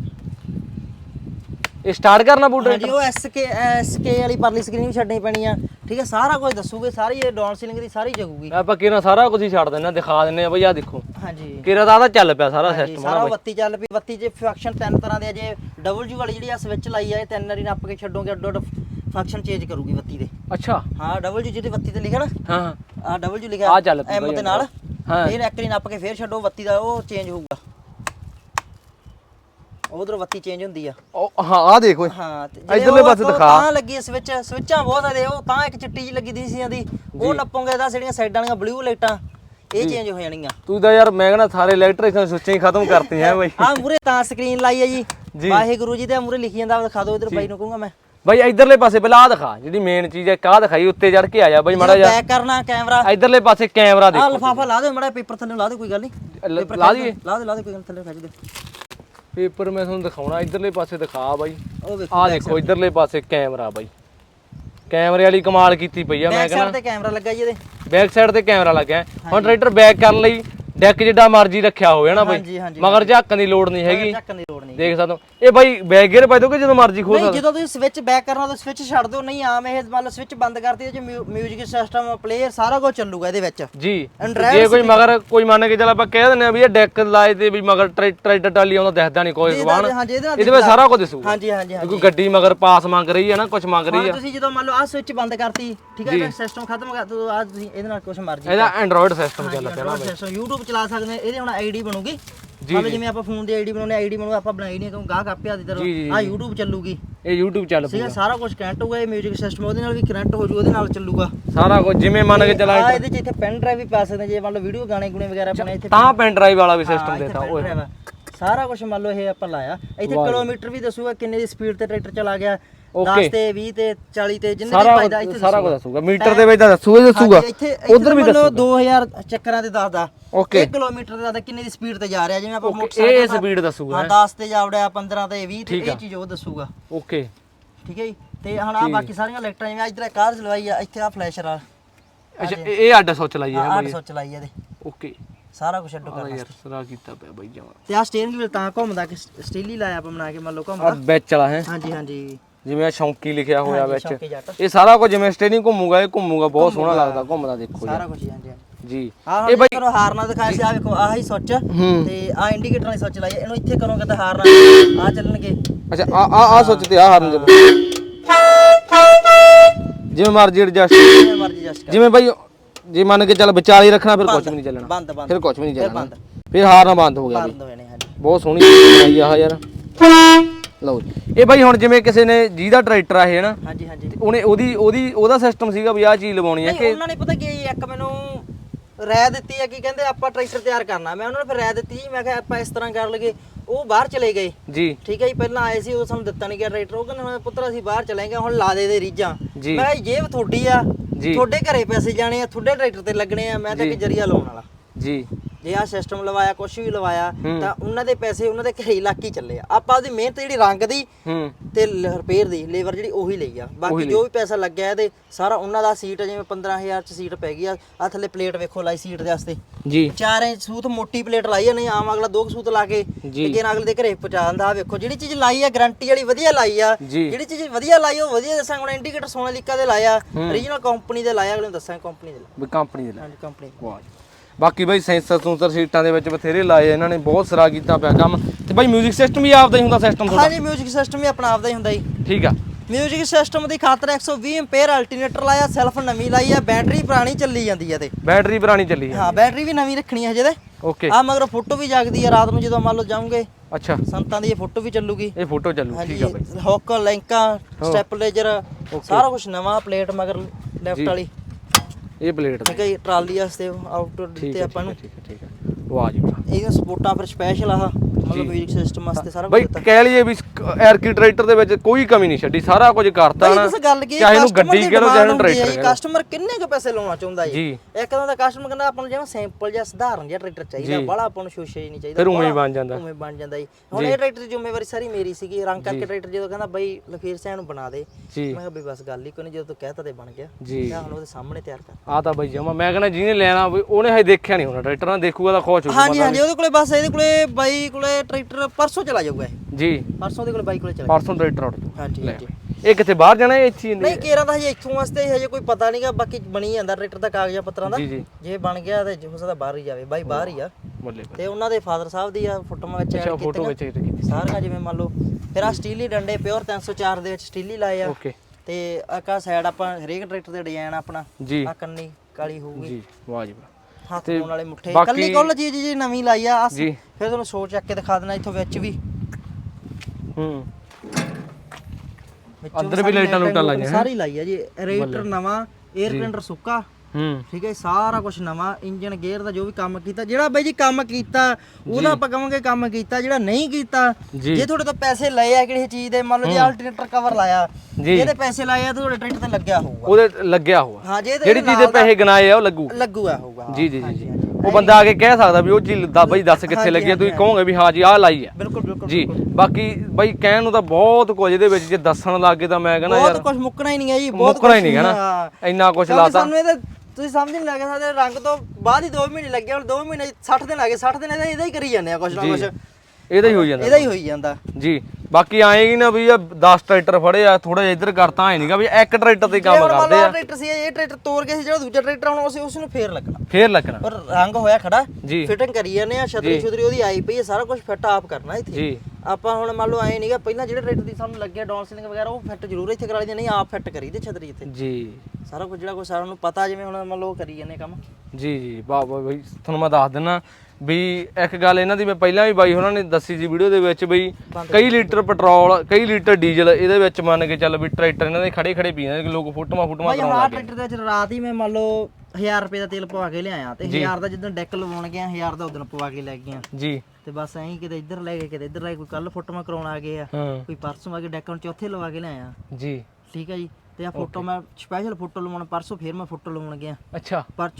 Speaker 2: ਇਹ ਸਟਾਰਟ ਕਰਨਾ ਬੂਟ
Speaker 1: ਹਾਂਜੀ ਉਹ ਐਸਕੇ ਐਸਕੇ ਵਾਲੀ ਪਰਲੀ ਸਕਰੀਨ ਵੀ ਛੱਡਣੀ ਪੈਣੀ ਆ। ਠੀਕ ਹੈ ਸਾਰਾ ਕੁਝ ਦੱਸੂਗੇ ਸਾਰੀ ਇਹ ਡਾਊਨ ਸੀਲਿੰਗ ਦੀ ਸਾਰੀ ਜਗੂਗੀ
Speaker 2: ਆਪਾਂ ਕਿਹਨਾਂ ਸਾਰਾ ਕੁਝ ਹੀ ਛੱਡ ਆ ਦਿਖਾ ਦਿੰਦੇ ਆ ਬਈ ਆ ਦੇਖੋ।
Speaker 1: ਹਾਂਜੀ।
Speaker 2: ਕਿਹੜਾ ਦਾ ਤਾਂ ਚੱਲ ਪਿਆ ਸਾਰਾ ਸਿਸਟਮ
Speaker 1: ਸਾਰਾ ਬੱਤੀ ਚੱਲ ਪਈ ਬੱਤੀ 'ਚ ਫੰਕਸ਼ਨ ਤਿੰਨ ਤਰ੍ਹਾਂ ਦੇ ਆ ਜੇ ਡਬਲ ਵਾਲੀ ਜਿਹੜੀ ਆ ਸਵਿਚ ਲਾਈ ਆ ਇਹ ਤਿੰਨ ਵਾਰੀ ਨੱਪ ਕੇ ਛੱਡੋਗੇ ਅੱਡੋ ਅੱਡ ਫੰਕਸ਼ਨ ਚੇਂਜ ਕਰੂਗੀ ਬੱਤੀ ਦੇ
Speaker 2: ਅੱਛਾ।
Speaker 1: ਹਾਂ ਡਬਲ ਜਿਹਦੀ ਬੱਤੀ ਤੇ ਲਿਖਿਆ ਨਾ?
Speaker 2: ਹਾਂ।
Speaker 1: ਆ ਡਬਲ ਲਿਖਿਆ
Speaker 2: ਆਹ ਚੱਲ ਪਈ
Speaker 1: ਐਮ ਦੇ ਨਾਲ।
Speaker 2: ਹਾਂ।
Speaker 1: ਇਹ ਇੱਕ ਵਾਰੀ ਨੱਪ ਕੇ ਫੇਰ ਛੱਡੋ ਬੱਤੀ ਦਾ ਉਹ ਚੇਂਜ ਹੋਊਗਾ। ਉਧਰ ਬੱਤੀ ਚੇਂਜ ਹੁੰਦੀ ਆ।
Speaker 2: ਉਹ ਹਾਂ ਆ ਦੇਖ ਓਏ।
Speaker 1: ਹਾਂ ਤੇ
Speaker 2: ਇੱਧਰਲੇ ਪਾਸੇ ਦਿਖਾ।
Speaker 1: ਤਾਂ ਲੱਗੀ ਸਵਿਚ ਸਵਿਚਾਂ ਬਹੁਤ ਆ ਦੇ ਉਹ ਤਾਂ ਇੱਕ ਚਿੱਟੀ ਜਿਹੀ ਲੱਗੀ ਦੀ ਸੀ ਆਂਦੀ ਉਹ ਨੱਪੋਗੇ ਤਾਂ ਜਿਹੜੀਆਂ ਸਾਈਡਾਂ ਵਾਲੀਆਂ ਬਲੂ ਲਾਈਟਾਂ ਇਹ ਚੇਂਜ ਹੋ ਜਾਣਗੀਆਂ
Speaker 2: ਤੂੰ ਤਾਂ ਯਾਰ ਮੈਂ ਕਹਿੰਦਾ ਸਾਰੇ ਇਲੈਕਟ੍ਰੀਸ਼ੀਅਨ ਸੁੱਚੇ ਹੀ ਖਤਮ ਕਰਤੇ ਹੈ ਬਾਈ।
Speaker 1: ਆ ਮੂਰੇ ਤਾਂ ਸਕਰੀਨ ਲਾਈ ਆ ਜੀ।
Speaker 2: ਜੀ।
Speaker 1: ਵਾਹਿਗੁਰੂ ਜੀ ਤੇ ਮੂਰੇ ਲਿਖੀ ਜਾਂਦਾ ਦਿਖਾ ਦਿਓ ਇਧਰ ਬਾਈ ਨੂੰ ਕਹੂੰਗਾ ਮੈਂ।
Speaker 2: ਬਾਈ ਇਧਰਲੇ ਪਾਸੇ ਪਹਿਲਾਂ ਆ ਦਿਖਾ ਜਿਹੜੀ ਮੇਨ ਚੀਜ਼ ਹੈ ਕਾ ਦਿਖਾਈ ਉੱਤੇ ਚੜ ਕੇ ਆ ਜਾ ਬਾਈ ਮਾੜਾ ਜਿਹਾ।
Speaker 1: ਬੈਕ ਕਰਨਾ ਕੈਮਰਾ
Speaker 2: ਇਧਰਲੇ ਪਾਸੇ ਕੈਮਰਾ
Speaker 1: ਆ
Speaker 2: ਦੇਖੋ
Speaker 1: ਲਫਾਫਾ ਲਾ ਦਿਓ ਮੜਾ ਪੇਪਰ ਥੱਲੇ ਲਾ ਦਿਓ ਕੋਈ ਗੱਲ ਨਹੀਂ।
Speaker 2: ਲ-
Speaker 1: ਪੇਪਰ
Speaker 2: ਲਾ ਦਈਏ?
Speaker 1: ਦਿਓ, ਲਾ ਦੇ ਲਾ ਦੇ ਕੋਈ ਗੱਲ ਨੀ, ਥੱਲੇ ਖਿੱਚ ਦੇ
Speaker 2: ਪੇਪਰ ਮੈਂ ਤੁਹਾਨੂੰ ਦਿਖਾਉਣਾ ਇਧਰਲੇ ਪਾਸੇ ਦਿਖਾ ਬਾਈ। ਆ ਦੇਖੋ ਇਧਰਲੇ ਪਾਸੇ ਕੈਮਰਾ ਬਾਈ। ਕੈਮਰੇ ਵਾਲੀ ਕਮਾਲ ਕੀਤੀ ਪਈ ਆ ਮੈਂ
Speaker 1: ਬੈਕ ਸਾਈਡ
Speaker 2: ਕਹਿੰਦਾ
Speaker 1: ਤੇ ਕੈਮਰਾ ਲੱਗਾ ਜੀ ਇਹਦੇ।
Speaker 2: ਬੈਕ ਸਾਈਡ ਤੇ ਕੈਮਰਾ ਲੱਗਿਆ। ਹੁਣ ਟਰੈਕਟਰ ਬੈਕ ਕਰਨ ਲਈ ਡੈਕ ਜਿੱਡਾ ਮਰਜ਼ੀ ਰੱਖਿਆ ਹੋਵੇ ਨਾ ਬਾਈ?
Speaker 1: ਹਾਂਜੀ
Speaker 2: ਮਗਰ ਝਾਕਣ ਦੀ ਲੋੜ ਨਹੀਂ ਹੈਗੀ।
Speaker 1: ਚੱਕਣ ਦੀ ਲੋੜ ਨਹੀਂ।
Speaker 2: ਦੇਖ ਸਕਦੇ ਹੋ। ਇਹ ਬਾਈ ਬੈਕ ਗੇਅਰ ਪਾ ਦੋਗੇ ਜਦੋਂ ਮਰਜ਼ੀ ਖੋਲ
Speaker 1: ਨਹੀਂ
Speaker 2: ਸਕਦੇ
Speaker 1: ਜਦੋਂ ਤੁਸੀਂ ਸਵਿਚ ਬੈਕ ਕਰਨਾ ਤਾਂ ਸਵਿਚ ਛੱਡ ਦਿਓ। ਨਹੀਂ ਆਮ ਇਹ ਮੰਨ ਲਓ ਸਵਿਚ ਬੰਦ ਕਰਤੀ ਤੇ ਮਿਊਜ਼ਿਕ ਸਿਸਟਮ ਪਲੇਅਰ ਸਾਰਾ ਕੁਝ ਚੱਲੂਗਾ ਇਹਦੇ ਵਿੱਚ।
Speaker 2: ਜੀ।
Speaker 1: Android
Speaker 2: ਜੇ ਕੋਈ ਮਗਰ ਕੋਈ ਮੰਨ ਕੇ ਚੱਲ ਆਪਾਂ ਕਹਿ ਦਿੰਦੇ ਆ ਵੀ ਇਹ ਡੈਕ ਲਾਏ ਤੇ ਵੀ ਮਗਰ ਟਰੈ- ਟਰੈਕਟਰ ਟਾਲੀ ਆਉਂਦਾ ਦਿਖਦਾ ਨਹੀਂ ਕੋਈ
Speaker 1: ਇਹਦਾ- ਹਾਂਜੀ ਇਹਦੇ ਨਾਲ
Speaker 2: ਇਹਦੇ ਵਿੱਚ ਸਾਰਾ ਕੁਝ ਦਿਸੂਗਾ
Speaker 1: ਹਾਂਜੀ ਹਾਂਜੀ
Speaker 2: ਕੋਈ ਗੱਡੀ ਮਗਰ ਪਾਸ ਮੰਗ ਰਹੀ ਹੈ ਨਾ ਕੁਝ ਮੰਗ ਰਹੀ
Speaker 1: ਹੁਣ
Speaker 2: ਹੈ।
Speaker 1: ਤੁਸੀਂ ਜਦੋਂ ਮੰਨ ਲਓ ਆ ਸਵਿਚ ਬੰਦ ਕਰਤੀ ਠੀਕ ਹੈ ਸਿਸਟਮ ਖਤਮ ਕਰ ਦੋ ਆ ਤੁਸੀਂ ਇਹਦੇ ਨਾਲ ਕੁਝ ਮਰਜ਼ੀ
Speaker 2: ਇਹਦਾ ਐਂਡਰੋਇਡ ਸਿਸਟਮ ਚੱਲ ਪਿਆ ਨਾ
Speaker 1: ਸਿਸਟਮ YouTube ਚਲਾ ਸਕਦੇ ਹੋ ਇਹਦੇ ਹੁਣ ਆਈਡੀ ਬਣੂਗੀ। ਮੰਨ ਲਓ ਜਿਵੇਂ ਆਪਾਂ ਫੋਨ ਦੀ ਆਈਡੀ ਬਣਾਉਣੇ ਆਈਡੀ ਬਣਾਉ ਆਪਾਂ ਬਣਾਈ ਨਹੀਂ ਕਿਉਂ ਗਾਹਕ ਆਪੇ ਆਦੀ ਤਰ੍ਹਾਂ
Speaker 2: ਜੀ, ਜੀ,
Speaker 1: ਆ YouTube ਚੱਲੂਗੀ।
Speaker 2: ਇਹ YouTube ਚੱਲ
Speaker 1: ਠੀਕ
Speaker 2: ਪੂਗਾ
Speaker 1: ਹੈ ਸਾਰਾ ਕੁਝ ਕਨੈਕਟ ਹੋਊਗਾ ਇਹ 뮤직 ਸਿਸਟਮ ਉਹਦੇ ਨਾਲ ਵੀ ਕਨੈਕਟ ਹੋ ਜੂ ਉਹਦੇ ਨਾਲ ਚੱਲੂਗਾ।
Speaker 2: ਸਾਰਾ ਕੁਝ ਜਿਵੇਂ ਮੰਨ ਕੇ ਚੱਲਾਂ
Speaker 1: ਆ ਇਹਦੇ ਚ ਇੱਥੇ ਪੈਨ ਡਰਾਈਵ ਵੀ ਪਾ ਸਕਦੇ ਜੇ ਮੰਨ ਲਓ ਵੀਡੀਓ ਗਾਣੇ ਗੁਣੇ ਵਗੈਰਾ ਬਣੇ ਇੱਥੇ
Speaker 2: ਤਾਂ ਪੈਨ ਡਰਾਈਵ ਵਾਲਾ ਵੀ
Speaker 1: ਹਾਂ,
Speaker 2: ਸਿਸਟਮ
Speaker 1: ਇੱਥੇ
Speaker 2: ਦੇਤਾ
Speaker 1: pen
Speaker 2: ਓਏ।
Speaker 1: drive ਆ। ਸਾਰਾ ਕੁਝ ਮੰਨ ਲਓ ਇਹ ਆਪਾਂ ਲਾਇਆ। ਇੱਥੇ ਕਿਲੋਮੀਟਰ ਵੀ ਦੱਸੂਗਾ ਕਿੰਨੇ ਦੀ ਸਪੀਡ ਤੇ ਟਰੈਕਟਰ ਚਲਾ ਗਿਆ। 10 ਤੇ 20 ਤੇ 40 ਤੇ ਜਿੰਨੇ ਦੀ
Speaker 2: ਸਾਰਾ
Speaker 1: ਫਾਇਦਾ ਇੱਥੇ
Speaker 2: ਸਾਰਾ ਕੁਝ
Speaker 1: ਦੱਸੂਗਾ।
Speaker 2: ਦੱਸੂਗਾ ਮੀਟਰ ਦੇ ਵਿੱਚ ਤਾਂ ਦੱਸੂਗਾ ਹੀ ਦੱਸੂਗਾ।
Speaker 1: ਹਾਂਜੀ, ਇੱਥੇ
Speaker 2: ਉਧਰ ਵੀ
Speaker 1: ਮੰਨ ਲਓ
Speaker 2: ਦੱਸੂਗਾ
Speaker 1: 2000 ਚੱਕਰਾਂ ਤੇ ਦੱਸਦਾ।
Speaker 2: Okay.
Speaker 1: 1 ਕਿਲੋਮੀਟਰ ਤੇ ਦੱਸਦਾ ਕਿੰਨੇ ਦੀ ਸਪੀਡ ਤੇ ਜਾ ਰਿਹਾ ਜਿਵੇਂ ਆਪਾਂ
Speaker 2: Okay,
Speaker 1: ਮੋਟਰਸਾਈਕਲ
Speaker 2: ਇਹ ਸਪੀਡ ਦੱਸੂਗਾ
Speaker 1: ਹਾਂ 10 ਤੇ ਜਾ ਵੜਿਆ 15 ਤੇ 20 ਤੇ
Speaker 2: ਠੀਕ ਆ।
Speaker 1: ਇਹ ਚੀਜ਼ ਉਹ ਦੱਸੂਗਾ।
Speaker 2: ਓਕੇ
Speaker 1: ਠੀਕ ਹੈ ਜੀ? ਤੇ ਹੁਣ ਆ ਬਾਕੀ ਸਾਰੀਆਂ ਲਾਈਟਾਂ ਜਿਵੇਂ ਇਧਰ ਕਾਰ ਚਲਵਾਈ ਆ ਇੱਥੇ ਆ ਫਲੈਸ਼ਰ ਆ।
Speaker 2: ਅੱਛਾ ਇਹ ਇਹ ਅੱਡ ਸੋਚ ਲਾਈ ਹੈ
Speaker 1: ਆਹ
Speaker 2: ਬਈ।
Speaker 1: ਸੋਚ ਲਾਈ ਆ ਇਹਦੇ।
Speaker 2: ਓਕੇ
Speaker 1: ਸਾਰਾ ਕੁਝ ਅੱਡੋ
Speaker 2: ਆ
Speaker 1: ਕਰਨਾ।
Speaker 2: ਯਾਰ ਸਰਾ ਕੀਤਾ ਪਿਆ ਬਈ ਜਮਾ।
Speaker 1: ਤੇ ਆ ਸਟੀਅਰਿੰਗ ਵੀਲ ਤਾਂ ਘੁੰਮਦਾ ਕਿ ਸਟੀਲ ਲਾਇਆ ਆਪਾਂ ਬਣਾ ਕੇ ਮੰਨ ਲਓ
Speaker 2: ਆ
Speaker 1: ਘੁੰਮਦਾ
Speaker 2: ਵਿੱਚ ਵਾਲਾ ਹੈ।
Speaker 1: ਹਾਂਜੀ ਹਾਂਜੀ।
Speaker 2: ਜਿਵੇਂ ਆ ਸ਼ੌਂਕੀ ਲਿਖਿਆ ਹੋਇਆ
Speaker 1: ਹਾਂਜੀ,
Speaker 2: ਵਿੱਚ।
Speaker 1: ਸ਼ੌਂਕੀ ਜੱਟ।
Speaker 2: ਇਹ ਸਾਰਾ ਕੁਝ ਜਿਵੇਂ ਸਟੇਰਿੰਗ ਘੁੰਮੂਗਾ ਇਹ ਘੁੰਮੂਗਾ ਬਹੁਤ ਸੋਹਣਾ ਲੱਗਦਾ ਘੁੰਮਦਾ ਦੇਖੋ ਜੀ।
Speaker 1: ਸਾਰਾ ਕੁਝ ਹਾਂਜੀ ਹਾਂਜੀ।
Speaker 2: ਜੀ।
Speaker 1: ਆਹ
Speaker 2: ਇਹ
Speaker 1: ਇਹ
Speaker 2: ਬਈ
Speaker 1: ਕਰੋ ਹਾਰਨਾ ਦਿਖਾਇਆ ਸੀ ਆ ਵੇਖੋ ਆਹ ਹੀ ਸੁੱਚ।
Speaker 2: ਹੂੰ।
Speaker 1: ਤੇ ਆ ਇੰਡੀਕੇਟਰ ਵਾਲੀ ਸੁੱਚ ਲਾਈ। ਇਹਨੂੰ ਇੱਥੇ ਕਰੋਗੇ ਤਾਂ ਹਾਰਨਾ ਆ ਚੱਲਣਗੇ।
Speaker 2: ਅੱਛਾ ਆ ਆ ਆ ਸੋਚ ਤੇ ਆ ਹਾਰਨ ਚੱਲ ਜਿਵੇਂ ਮਰਜ਼ੀ ਐਡਜਸਟ
Speaker 1: ਜਿਵੇਂ ਮਰਜ਼ੀ ਜਸਟ ਕਰ।
Speaker 2: ਜਿਵੇਂ ਬਈ ਜੇ ਮੰਨ ਕੇ ਚੱਲ ਵਿਚਾਲੇ ਰੱਖਣਾ ਫਿਰ ਕੁਝ ਵੀ ਨਹੀਂ ਚੱਲਣਾ।
Speaker 1: ਬੰਦ ਬੰਦ।
Speaker 2: ਫਿਰ ਕੁਝ ਵੀ ਨਹੀਂ
Speaker 1: ਫਿਰ
Speaker 2: ਚੱਲਣਾ।
Speaker 1: ਬੰਦ।
Speaker 2: ਫਿਰ ਹਾਰਨਾ ਬੰਦ ਹੋ ਗਿਆ
Speaker 1: ਬੰਦ ਹੋਏ ਨੇ ਹਾਂਜੀ।
Speaker 2: ਬਹੁਤ ਸੋਹਣੀ ਚੀਜ਼ ਬਣਾਈ ਆ ਯਾਰ। ਲਓ ਜੀ। ਇਹ ਬਾਈ ਹੁਣ ਜਿਵੇਂ ਕਿਸੇ ਨੇ ਜਿਹਦਾ ਟਰੈਕਟਰ ਆ ਇਹ ਨਾ
Speaker 1: ਹਾਂਜੀ ਹਾਂਜੀ।
Speaker 2: ਉਹਨੇ ਉਹਦੀ ਉਹਦੀ ਉਹਦਾ ਸਿਸਟਮ ਸੀਗਾ ਵੀ ਆਹ ਚੀਜ਼ ਲਵਾਉਣੀ ਹੈ
Speaker 1: ਨਹੀਂ
Speaker 2: ਕਿ
Speaker 1: ਉਹਨਾਂ ਨੇ ਪਤਾ ਕੀ ਇੱਕ ਮੈਨੂੰ ਰਾਇ ਦਿੱਤੀ ਹੈ ਕਿ ਕਹਿੰਦੇ ਆਪਾਂ ਟਰੈਕਟਰ ਤਿਆਰ ਕਰਨਾ। ਮੈਂ ਉਹਨਾਂ ਨੂੰ ਫਿਰ ਰਾਇ ਦਿੱਤੀ ਮੈਂ ਕਿਹਾ ਆਪਾਂ ਇਸ ਤਰ੍ਹਾਂ ਕਰ ਲਈਏ। ਉਹ ਬਾਹਰ ਚਲੇ ਗਏ।
Speaker 2: ਜੀ।
Speaker 1: ਠੀਕ ਹੈ ਜੀ ਪਹਿਲਾਂ ਆਏ ਸੀ ਉਹ ਸਾਨੂੰ ਦਿੱਤਾ ਨਹੀਂ ਗਿਆ ਟਰੈਕਟਰ ਉਹ ਕਹਿੰਦੇ ਹੁਣ ਪੁੱਤਰ ਅਸੀਂ ਬਾਹਰ ਚਲੇ ਗਏ ਹੁਣ ਲਾ ਦੇ ਦੇ ਰੀਜਾਂ
Speaker 2: ਜੀ।
Speaker 1: ਮੈਂ ਕਿਹਾ ਜੇਬ ਤੁਹਾਡੀ ਆ।
Speaker 2: ਜੀ।
Speaker 1: ਤੁਹਾਡੇ ਘਰੇ ਪੈਸੇ ਜਾਣੇ ਆ ਤੁਹਾਡੇ ਟਰੈਕਟਰ ਤੇ ਲੱਗਣੇ ਆ। ਮੈਂ ਤਾਂ
Speaker 2: ਜੀ।
Speaker 1: ਇੱਕ ਜਰੀਆ ਲਾਉਣ ਵਾਲਾ।
Speaker 2: ਜੀ।
Speaker 1: ਜੇ ਆ ਸਿਸਟਮ ਲਵਾਇਆ ਕੁਝ ਵੀ ਲਵਾਇਆ। ਤਾਂ ਉਹਨਾਂ ਦੇ ਪੈਸੇ ਉਹਨਾਂ ਦੇ ਘਰੇ ਹੀ ਲੱਗ ਕੇ ਚੱਲੇ ਆ। ਆਪਾਂ ਉਹਦੀ ਮਿਹਨਤ ਜਿਹੜੀ ਰੰਗ ਦੀ ਤੇ ਰਿਪੇਅਰ ਦੀ ਲੇਬਰ ਜਿਹੜੀ ਉਹੀ ਲਈ ਆ। ਬਾਕੀ ਜੋ ਵੀ ਪੈਸਾ ਲੱਗਿਆ ਇਹਦੇ ਸਾਰਾ ਉਹਨਾਂ ਦਾ ਸੀਟ ਜਿਵੇਂ 15000 ਚ ਸੀਟ ਪੈ ਗਈ ਆ ਆ ਥੱਲੇ ਪਲੇਟ ਵੇਖੋ ਲਾਈ ਸੀਟ ਦੇ ਵਾਸਤੇ।
Speaker 2: ਜੀ।
Speaker 1: 4 ਇੰਚ ਸੂਤ ਮੋਟੀ ਪਲੇਟ ਲਾਈ ਆ ਨਹੀਂ ਆਮ ਅਗਲਾ ਦੋ ਸੂਤ ਲਾ ਕੇ
Speaker 2: ਜੀ।
Speaker 1: ਅੱਗੇ ਨਾਲ ਅਗਲੇ ਦੇ ਘਰੇ ਪਹੁੰਚਾ ਦਿੰਦਾ ਆ ਵੇਖੋ ਜਿਹੜੀ ਚੀਜ਼ ਲਾਈ ਆ ਗਾਰੰਟੀ ਵਾਲੀ ਵਧੀਆ ਲਾਈ ਆ। ਜਿਹੜੀ ਚੀਜ਼ ਵਧੀਆ ਲਾਈ ਉਹ ਵਧੀਆ ਦੱਸਾਂਗੇ ਹੁਣ ਇੰਡੀਕੇਟਰ ਸੋਨਾਲੀਕਾ ਦੇ ਲਾਇਆ ਓਰੀਜਨਲ ਕੰਪਨੀ ਦੇ ਲਾਇਆ ਅਗਲੇ ਨੂੰ ਦੱਸਾਂਗੇ ਕੰਪਨੀ ਦੇ ਲਾਇਆ
Speaker 2: ਵੀ ਕੰਪਨੀ ਦੇ ਲੈ
Speaker 1: ਹਾਂਜੀ ਕੰਪਨੀ
Speaker 2: ਵਾਹ। ਬਾਕੀ ਬਾਈ ਸੈਂਸਰ ਸੂੰਸਰ ਸੀਟਾਂ ਦੇ ਵਿੱਚ ਬਥੇਰੇ ਲਾਏ ਆ ਇਹਨਾਂ ਨੇ ਬਹੁਤ ਸਰਾ ਕੀਤਾ ਪਿਆ ਕੰਮ ਤੇ ਬਾਈ 뮤직 ਸਿਸਟਮ ਵੀ ਆਪਦਾ ਹੀ ਹੁੰਦਾ ਸਿਸਟਮ ਤੁਹਾਡਾ
Speaker 1: ਹਾਂਜੀ 뮤직 ਸਿਸਟਮ ਵੀ ਆਪਣਾ ਆਪਦਾ ਹੀ ਹੁੰਦਾ ਜੀ
Speaker 2: ਠੀਕ ਆ
Speaker 1: 뮤직 ਸਿਸਟਮ ਦੀ ਖਾਤਰ 120 ਐਂਪੀਅਰ ਅਲਟਰਨੇਟਰ ਲਾਇਆ ਸੈਲਫ ਨਵੀਂ ਲਾਈ ਆ ਬੈਟਰੀ ਪੁਰਾਣੀ ਚੱਲੀ ਜਾਂਦੀ ਆ ਤੇ
Speaker 2: ਬੈਟਰੀ ਪੁਰਾਣੀ ਚੱਲੀ ਆ
Speaker 1: ਹਾਂ ਬੈਟਰੀ ਵੀ ਨਵੀਂ ਰੱਖਣੀ ਹੈ ਜਿਹਦੇ
Speaker 2: ਓਕੇ
Speaker 1: ਆ ਮਗਰ ਫੋਟੋ ਵੀ ਜਗਦੀ ਆ ਰਾਤ ਨੂੰ ਜਦੋਂ ਮੰਨ ਲਓ ਜਾਓਗੇ
Speaker 2: ਅੱਛਾ
Speaker 1: ਸੰਤਾਂ ਦੀ ਇਹ ਫੋਟੋ ਵੀ ਚੱਲੂਗੀ
Speaker 2: ਇਹ ਫੋਟੋ ਚੱਲੂ
Speaker 1: ਹਾਂਜੀ
Speaker 2: ਠੀਕ ਆ ਬਾਈ
Speaker 1: ਹੁੱਕ ਲੈਂਕਾਂ ਸਟੈਪਲੇਜਰ ਸਾਰਾ ਕੁਝ ਨਵਾਂ ਪਲੇਟ ਮਗਰ ਲੈਫਟ ਵਾਲੀ
Speaker 2: ਇਹ ਪਲੇਟ
Speaker 1: ਠੀਕ ਹੈ ਜੀ, ਟਰਾਲੀ ਵਾਸਤੇ ਆਊਟਡੋਰ
Speaker 2: ਠੀਕ
Speaker 1: ਦਿੱਤੇ
Speaker 2: ਹੈ
Speaker 1: ਆਪਾਂ ਨੂੰ।
Speaker 2: ਠੀਕ ਹੈ ਠੀਕ ਹੈ। ਵਾਹ ਜੀ ਵਾਹ
Speaker 1: ਇਹਦੀਆਂ ਸਪੋਰਟਾਂ ਫਿਰ ਸਪੈਸ਼ਲ ਆਹ। ਮਤਲਬ ਮਿਊਜ਼ਿਕ ਸਿਸਟਮ ਵਾਸਤੇ ਸਾਰਾ ਕੁਝ
Speaker 2: ਬਾਈ
Speaker 1: ਦਿੱਤਾ।
Speaker 2: ਕਹਿ ਲਈਏ ਵੀ ਐਰਕੀ ਟਰੈਕਟਰ ਦੇ ਵਿੱਚ ਕੋਈ ਕਮੀ ਨਹੀਂ ਛੱਡੀ ਸਾਰਾ ਕੁਝ ਕਰਤਾ
Speaker 1: ਭਾਈ
Speaker 2: ਨਾ
Speaker 1: ਤੁਸੀਂ ਗੱਲ ਕੀ
Speaker 2: ਚਾਹੇ ਇਹਨੂੰ ਗੱਡੀ ਕਹਿ ਲਓ ਚਾਹੇ ਇਹਨੂੰ ਟਰੈਕਟਰ ਕਹਿ ਲਓ।
Speaker 1: ਕਸਟਮਰ ਕਿੰਨੇ ਕੁ ਪੈਸੇ ਲਾਉਣਾ ਚਾਹੁੰਦਾ ਜੀ?
Speaker 2: ਜੀ।
Speaker 1: ਇੱਕ ਤਾਂ ਕਸਟਮਰ ਕਹਿੰਦਾ ਆਪਾਂ ਨੂੰ ਜਿਵੇਂ ਸਿੰਪਲ ਜਿਹਾ ਸਧਾਰਨ ਜਿਹਾ ਟਰੈਕਟਰ ਚਾਹੀਦਾ ਬੜਾ ਆਪਾਂ ਨੂੰ ਸ਼ੋਸ਼ੇ ਹੀ ਨਹੀਂ ਚਾਹੀਦਾ
Speaker 2: ਫਿਰ ਉਵੇਂ ਹੀ
Speaker 1: ਬੜਾ
Speaker 2: ਬਣ ਜਾਂਦਾ।
Speaker 1: ਉਵੇਂ ਬਣ ਜਾਂਦਾ ਜੀ। ਹੁਣ ਇਹ ਟਰੈਕਟਰ ਦੀ ਜ਼ਿੰਮੇਵਾਰੀ ਸਾਰੀ ਮੇਰੀ ਸੀਗੀ ਰੰਗ ਕਰਕੇ ਟਰੈਕਟਰ ਜਦੋਂ ਕਹਿੰਦਾ ਬਾਈ ਲਖੀਰ ਸਿੰਘ ਨੂੰ ਬਣਾ ਦੇ।
Speaker 2: ਜੀ।
Speaker 1: ਮੈਂ ਕਿਹਾ ਬਈ ਬਸ ਗੱਲ ਹੀ ਕੋਈ ਨਹੀਂ ਜਦੋਂ ਤੂੰ ਕਹਿਤਾ ਤੇ ਬਣ ਗਿਆ।
Speaker 2: ਜੀ।
Speaker 1: ਮੈਂ ਹੁਣ ਉਹਦੇ ਸਾਹਮਣੇ ਤਿਆਰ ਕਰ
Speaker 2: ਆ ਤਾਂ ਬਾਈ ਜਮਾ ਮੈਂ ਕਹਿੰਦਾ ਜਿਹਨੇ ਲੈਣਾ ਉਹਨੇ ਹਜੇ ਦੇਖਿਆ ਨਹੀਂ ਹੋਣਾ ਟਰੈਕਟਰ ਨਾਲ ਦੇਖੂਗਾ ਤਾਂ ਖੁਸ਼ ਹੋ ਜਾਊਗਾ
Speaker 1: ਹਾਂਜੀ ਹਾਂਜੀ ਉਹਦੇ ਕੋਲੇ ਬਸ ਇਹਦੇ ਕੋਲੇ ਬਾਈ ਕੋਲੇ ਟਰੈਕਟਰ ਪਰਸੋਂ ਚਲਾ ਜਾਊਗਾ ਇਹ।
Speaker 2: ਜੀ।
Speaker 1: ਪਰਸੋਂ ਦੇ ਕੋਲੇ ਬਾਈ ਕੋਲੇ ਚਲਾ
Speaker 2: ਪਰਸੋਂ ਟਰੈਕਟਰ ਉੱਡ ਜੂ
Speaker 1: ਹਾਂਜੀ ਹਾਂਜੀ।
Speaker 2: ਇਹ ਕਿੱਥੇ ਬਾਹਰ ਜਾਣਾ ਹੈ ਇੱਥੇ ਹੀ
Speaker 1: ਨਹੀਂ ਕੇਰਾਂ ਦਾ ਹਜੇ ਇੱਥੋਂ ਵਾਸਤੇ ਹਜੇ ਕੋਈ ਪਤਾ ਨਹੀਂਗਾ ਬਾਕੀ ਬਣੀ ਜਾਂਦਾ ਟਰੈਕਟਰ ਦਾ ਕਾਗਜ਼ਾਂ ਪੱਤਰਾਂ ਦਾ।
Speaker 2: ਜੀ ਜੀ।
Speaker 1: ਜੇ ਬਣ ਗਿਆ ਤੇ ਹੋ ਸਕਦਾ ਬਾਹਰ ਹੀ ਜਾਵੇ। ਬਾਈ ਬਾਹਰ ਹੀ ਆ।
Speaker 2: ਬੱਲੇ
Speaker 1: ਤੇ ਉਹਨਾਂ ਦੇ ਫਾਦਰ ਸਾਹਿਬ ਦੀ ਆ ਫੋਟੋਆਂ ਵਿੱਚ
Speaker 2: ਅੱਛਾ
Speaker 1: ਐਡ
Speaker 2: ਫੋਟੋ ਵਿੱਚ ਹੀ ਕੀਤੀ
Speaker 1: ਸਾਰੀਆਂ ਜਿਵੇਂ ਮੰਨ ਲਓ ਫਿਰ ਆ ਸਟੀਲੀ ਡੰਡੇ ਪਿਓਰ 304 ਦੇ ਵਿੱਚ ਸਟੀਲੀ ਲਾਏ ਆ।
Speaker 2: ਓਕੇ।
Speaker 1: ਤੇ ਆਕਾ ਸਾਈਡ ਆਪਾਂ ਹਰੇਕ ਟਰੈਕਟਰ ਦੇ ਡਿਜ਼ਾਈਨ ਆਪਣਾ।
Speaker 2: ਜੀ।
Speaker 1: ਆ ਕੰਨੀ ਕਾਲੀ ਹੋਊਗੀ।
Speaker 2: ਜੀ ਵਾਹ ਜੀ ਵਾਹ।
Speaker 1: ਹੱਥ ਪਾਉਣ ਵਾਲੇ ਮੁੱਠੇ।
Speaker 2: ਬਾਕੀ-
Speaker 1: ਕੱਲੀ ਕੁੱਲ ਚੀਜ਼ ਜੀ ਨਵੀਂ ਲਾਈ ਆ ਆਹ
Speaker 2: ਜੀ।
Speaker 1: ਫਿਰ ਤੁਹਾਨੂੰ ਸੋਚ ਚੱਕ ਕੇ ਦਿਖਾ ਦੇਣਾ ਇੱਥੋਂ ਵਿੱਚ ਵੀ।
Speaker 2: ਹੂੰ।
Speaker 1: ਵਿੱਚੋਂ
Speaker 2: ਅੰਦਰ ਵੀ
Speaker 1: ਸਾਰੀ
Speaker 2: ਲਾਈਟਾਂ ਲੂਟਾਂ ਲਾਈਆਂ ਹੈਂ?
Speaker 1: ਸਾਰੀ ਲਾਈ ਆ ਜੀ। ਰੇਟਰ ਨਵਾਂ 에ਅਰ ਕਲੈਂਡਰ ਸੁੱਕਾ।
Speaker 2: ਹੂੰ।
Speaker 1: ਠੀਕ ਹੈ ਸਾਰਾ ਕੁਝ ਨਵਾਂ ਇੰਜਨ ਗੇਅਰ ਦਾ ਜੋ ਵੀ ਕੰਮ ਕੀਤਾ ਜਿਹੜਾ ਬਾਈ ਜੀ ਕੰਮ ਕੀਤਾ ਉਹਦਾ ਆਪਾਂ ਕਹਾਂਗੇ ਕੰਮ ਕੀਤਾ ਜਿਹੜਾ ਨਹੀਂ ਕੀਤਾ
Speaker 2: ਜੀ।
Speaker 1: ਤੁਹਾਡੇ ਤੋਂ ਪੈਸੇ ਲਏ ਆ ਕਿਸੇ ਚੀਜ਼ ਦੇ ਮੰਨ ਲਓ ਜੇ ਅਲਟਰਨੇਟਰ ਕਵਰ ਲਾਇਆ
Speaker 2: ਜੀ।
Speaker 1: ਇਹਦੇ ਪੈਸੇ ਲਾਏ ਆ ਤੁਹਾਡੇ ਟਰੈਕਟਰ ਤੇ ਲੱਗਿਆ ਹੋਊਗਾ।
Speaker 2: ਉਹਦੇ ਲੱਗਿਆ ਹੋਆ
Speaker 1: ਹਾਂ
Speaker 2: ਜਿਹੜੀ ਚੀਜ਼ ਦੇ ਪੈਸੇ ਗਨਾਏ ਆ ਉਹ ਲੱਗੂ।
Speaker 1: ਲੱਗੂਗਾ ਹੋਊਗਾ
Speaker 2: ਜੀ ਜੀ ਜੀ ਉਹ ਬੰਦਾ ਆ ਕੇ ਕਹਿ ਸਕਦਾ ਵੀ ਉਹ ਚੀਜ਼ ਦਾ ਬਾਈ ਦੱਸ ਕਿੱਥੇ ਲੱਗੀ ਆ ਤੁਸੀਂ ਕਹੋਗੇ ਵੀ ਹਾਂ ਜੀ ਆਹ ਲਾਈ ਆ।
Speaker 1: ਬਿਲਕੁਲ ਬਿਲਕੁਲ
Speaker 2: ਜੀ ਬਾਕੀ ਬਾਈ ਕਹਿਣ ਨੂੰ ਤਾਂ ਬਹੁਤ ਕੁਝ ਇਹਦੇ ਵਿੱਚ ਜੇ ਦੱਸਣ ਲੱਗੇ ਤਾਂ ਮੈਂ ਕਹਿੰਦਾ
Speaker 1: ਬਹੁਤ
Speaker 2: ਯਾਰ
Speaker 1: ਕੁਝ ਮੁੱਕਣਾ ਹੀ ਨਹੀਂ ਹੈ ਜੀ ਬਹੁਤ
Speaker 2: ਮੁੱਕਣਾ ਹੀ ਨਹੀਂ ਹੈ ਨਾ।
Speaker 1: ਹਾਂ।
Speaker 2: ਇੰਨਾ ਕੁਝ ਲਾਤਾ।
Speaker 1: ਸਾਨੂੰ ਇਹਦੇ ਤੁਸੀਂ ਸਮਝ ਨਹੀਂ ਲੱਗਿਆ ਸਾਡੇ ਰੰਗ ਤੋਂ ਬਾਅਦ ਹੀ 2 ਮਹੀਨੇ ਲੱਗੇ ਹੁਣ 2 ਮਹੀਨੇ 60 ਦਿਨ ਲੱਗੇ 60 ਦਿਨ ਇਹਦਾ ਹੀ ਕਰੀ ਜਾਂਦੇ ਆ ਕੁਝ ਨਾ ਕੁਝ
Speaker 2: ਇਹਦਾ ਹੀ ਹੋਈ ਜਾਂਦਾ।
Speaker 1: ਇਹਦਾ ਹੀ ਹੋਈ ਜਾਂਦਾ।
Speaker 2: ਜੀ। ਬਾਕੀ ਆਏਗੀ ਨਾ ਵੀ ਇਹ 10 ਟਰੈਕਟਰ ਫੜੇ ਆ ਥੋੜਾ ਜਿਹਾ ਇੱਧਰ ਕਰਤਾ ਐ ਨਹੀਂਗਾ ਵੀ ਇੱਕ ਟਰੈਕਟਰ ਤੇ ਕੰਮ ਕਰਦੇ ਆ।
Speaker 1: ਟਰੈਕਟਰ ਸੀ ਇਹ ਟਰੈਕਟਰ ਤੋੜ ਕੇ ਸੀ ਜਿਹੜਾ ਦੂਜਾ ਟਰੈਕਟਰ ਆਉਣਾ ਸੀ ਉਸ ਨੂੰ ਫੇਰ ਲੱਗਣਾ।
Speaker 2: ਫੇਰ ਲੱਗਣਾ।
Speaker 1: ਪਰ ਰੰਗ ਹੋਇਆ ਖੜਾ ਫਿਟਿੰਗ ਕਰੀ ਜਾਂਦੇ ਆ ਛਤਰੀ ਛੁਤਰੀ ਉਹਦੀ ਆਈ ਪਈ ਹੈ ਸਾਰਾ ਕੁਝ ਫਿੱਟ ਆਪ ਕਰਨਾ ਇੱਥੇ।
Speaker 2: ਜੀ।
Speaker 1: ਆਪਾਂ ਹੁਣ ਮੰਨ ਲਓ ਐ ਨਹੀਂਗਾ ਪਹਿਲਾਂ ਜਿਹੜੇ ਟਰੈਕਟਰ ਦੀ ਸਾਨੂੰ ਲੱਗਿਆ ਡਾਊਨ ਸੀਲਿੰਗ ਵਗੈਰਾ ਉਹ ਫਿੱਟ ਜ਼ਰੂਰ ਇੱਥੇ ਕਰਾ ਲਈਦੇ ਨਹੀਂ ਆਪ ਫਿੱਟ ਕਰੀਦੇ ਛਤਰੀ ਇੱਥੇ।
Speaker 2: ਜੀ।
Speaker 1: ਸਾਰਾ ਕੁਝ ਜਿਹੜਾ ਕੋਈ ਸਾਰਿਆਂ ਨੂੰ ਪਤਾ ਜਿਵੇਂ ਹੁਣ ਮੰਨ ਲਓ ਕਰੀ ਜਾਂਦੇ ਕੰਮ।
Speaker 2: ਜੀ ਜੀ ਵਾਹ ਵਾਹ ਬਈ ਤੁਹਾਨੂੰ ਮੈਂ ਦੱਸ ਦਿੰਨਾ ਵੀ ਇੱਕ ਗੱਲ ਇਹਨਾਂ ਦੀ ਮੈਂ ਪਹਿਲਾਂ ਵੀ ਬਾਈ ਉਹਨਾਂ ਨੇ ਦੱਸੀ ਸੀ ਵੀਡੀਓ ਦੇ ਵਿੱਚ ਬਈ ਕਈ ਲੀਟਰ ਪੈਟਰੋਲ ਕਈ ਲੀਟਰ ਡੀਜ਼ਲ ਇਹਦੇ ਵਿੱਚ ਮੰਨ ਕੇ ਚੱਲ ਵੀ ਟਰੈਕਟਰ ਇਹਨਾਂ ਦੇ ਖੜੇ ਖੜੇ ਪੀ ਜਾਂਦੇ ਕਿ ਲੋਕ ਫੋਟੋਆਂ ਫੋਟੋਆਂ ਲੱਗ ਗਏ
Speaker 1: ਟਰੈਕਟਰ ਦੇ ਵਿੱਚ ਰਾਤ ਹੀ ਮੈਂ ਮੰਨ ਲਓ 1000 ਰੁਪਏ ਦਾ ਤੇਲ ਪਵਾ ਕੇ ਲਿਆਇਆ ਤੇ 1000 ਦਾ ਜਦੋਂ ਡੈਕ ਲਵਾਉਣ ਗਿਆ 1000 ਦਾ ਉਦੋਂ ਪਵਾ ਕੇ ਲੈ ਗਿਆ
Speaker 2: ਜੀ।
Speaker 1: ਤੇ ਬਸ ਐਂ ਕਿਤੇ ਇੱਧਰ ਲੈ ਗਏ ਕਿਤੇ ਇੱਧਰ ਲੈ ਕੋਈ ਕੱਲ ਫੋਟੋਆਂ ਕਰਾਉਣ ਆ ਗਏ ਆ ਕੋਈ ਪਰਸੋਂ ਆ ਕੇ ਡੈਕ ਹੁਣ ਚੌਥੇ ਲਵਾ ਕੇ ਲਿਆਇਆ।
Speaker 2: ਜੀ।
Speaker 1: ਠੀਕ ਹੈ ਜੀ। ਤੇ ਆ ਫੋਟੋ ਮੈਂ ਸਪੈਸ਼ਲ ਫੋਟੋ ਲਵਾਉਣ ਪਰਸੋਂ ਫੇਰ ਮੈਂ ਫੋਟੋ ਲਵਾਉਣ ਗਿਆ।
Speaker 2: ਅੱਛਾ।
Speaker 1: ਪਰ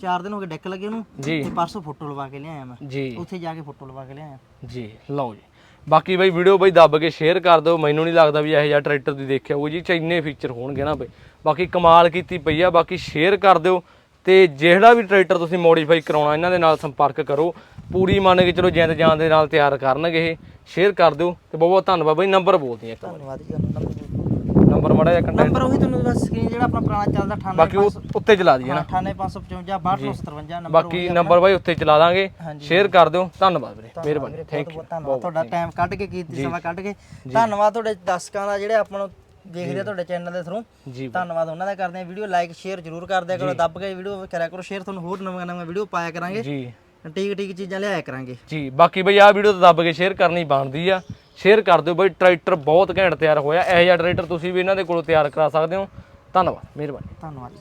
Speaker 1: 4 ਦਿਨ ਹੋ ਗਏ ਡੈਕ ਲੱਗੇ
Speaker 2: ਜੀ।
Speaker 1: ਤੇ ਪਰਸੋਂ ਫੋਟੋ ਲਵਾ ਕੇ ਲਿਆਇਆ ਮੈਂ।
Speaker 2: ਜੀ।
Speaker 1: ਉੱਥੇ ਜਾ ਕੇ ਫੋਟੋ ਲਵਾ ਕੇ ਲਿਆਇਆ।
Speaker 2: ਜੀ ਲਓ ਜੀ। ਬਾਕੀ ਬਈ ਵੀਡੀਓ ਬਈ ਦੱਬ ਕੇ ਸ਼ੇਅਰ ਕਰ ਦਿਓ। ਮੈਨੂੰ ਨਹੀਂ ਲੱਗਦਾ ਵੀ ਇਹੋ ਜਿਹਾ ਟਰੈਕਟਰ ਦੀ ਦੇਖਿਆ ਹੋਊ ਜੀ ਚ ਇੰਨੇ ਫੀਚਰ ਹੋਣਗੇ ਨਾ ਬਈ। ਬਾਕੀ ਕਮਾਲ ਕੀਤੀ ਪਈ ਆ ਬਾਕੀ ਸ਼ੇਅਰ ਕਰ ਦਿਓ ਤੇ ਜਿਹੜਾ ਵੀ ਟਰੈਕਟਰ ਤੁਸੀਂ ਮੋਡੀਫਾਈ ਕਰਾਉਣਾ ਇਹਨਾਂ ਦੇ ਨਾਲ ਸੰਪਰਕ ਕਰੋ। ਪੂਰੀ ਮੰਨ ਕੇ ਚਲੋ ਜਿੰਦ ਜਾਨ ਦੇ ਨਾਲ ਤਿਆਰ ਕਰਨਗੇ ਇਹ ਸ਼ੇਅਰ ਕਰ ਦਿਓ ਤੇ ਬਹੁਤ ਬਹੁਤ ਧੰਨਵਾਦ ਬਈ ਨੰਬਰ ਬੋਲਦੀ ਵਾਰ।
Speaker 1: ਧੰਨਵਾਦ ਜੀ
Speaker 2: ਨੰਬਰ ਮੜਾ ਜਿਹਾ ਕੰਟੈਂਟ
Speaker 1: ਨੰਬਰ ਉਹੀ ਤੁਹਾਨੂੰ ਬਸ ਸਕਰੀਨ ਜਿਹੜਾ ਆਪਣਾ ਪੁਰਾਣਾ ਚੱਲਦਾ 98
Speaker 2: ਬਾਕੀ ਉਹ ਉੱਤੇ ਚਲਾ ਦਈਏ ਨਾ।
Speaker 1: 98555 6257 ਨੰਬਰ
Speaker 2: ਬਾਕੀ ਨੰਬਰ ਬਾਈ ਉੱਤੇ ਚਲਾ ਦਾਂਗੇ। ਸ਼ੇਅਰ ਕਰ ਦਿਓ। ਧੰਨਵਾਦ ਵੀਰੇ। ਮਿਹਰਬਾਨੀ। ਥੈਂਕ
Speaker 1: ਧੰਨਵਾਦ। ਤੁਹਾਡਾ ਟਾਈਮ ਕੱਢ ਕੇ ਕੀਤੀ ਸਮਾਂ ਕੱਢ ਕੇ। ਧੰਨਵਾਦ ਤੁਹਾਡੇ ਦਰਸ਼ਕਾਂ ਦਾ ਜਿਹੜੇ ਆਪਾਂ ਨੂੰ ਦੇਖਦੇ ਆ ਤੁਹਾਡੇ ਚੈਨਲ ਦੇ ਥਰੂ
Speaker 2: ਜੀ
Speaker 1: ਧੰਨਵਾਦ ਉਹਨਾਂ ਦਾ ਕਰਦੇ ਆ ਵੀਡੀਓ ਲਾਈਕ ਸ਼ੇਅਰ ਜਰੂਰ ਕਰ ਦਿਆ ਕਰੋ। ਦੱਬ ਕੇ ਵੀਡੀਓ ਕਰਿਆ ਕਰੋ। ਸ਼ੇਅਰ ਤੁਹਾਨੂੰ ਹੋਰ ਨਵੀਆਂ ਨਵੀਆਂ ਵੀਡੀਓ ਪਾਇਆ ਕਰਾਂਗੇ।
Speaker 2: ਜੀ।
Speaker 1: ਠੀਕ ਠੀਕ ਚੀਜ਼ਾਂ ਲਿਆਇਆ ਕਰਾਂਗੇ।
Speaker 2: ਜੀ ਬਾਕੀ ਬਈ ਆਹ ਵੀਡੀਓ ਤਾਂ ਦੱਬ ਕੇ ਸ਼ੇਅਰ ਕਰਨੀ ਬਣਦੀ ਆ। ਸ਼ੇਅਰ ਕਰ ਦਿਓ ਬਈ। ਟਰੈਕਟਰ ਬਹੁਤ ਘੈਂਟ ਤਿਆਰ ਹੋਇਆ। ਇਹੋ ਜਿਹਾ ਟਰੈਕਟਰ ਤੁਸੀਂ ਵੀ ਇਹਨਾਂ ਦੇ ਕੋਲੋਂ ਤਿਆਰ ਕਰਾ ਸਕਦੇ ਹੋ। ਧੰਨਵਾਦ। ਮਿਹਰਬਾਨੀ।
Speaker 1: ਧੰਨਵਾਦ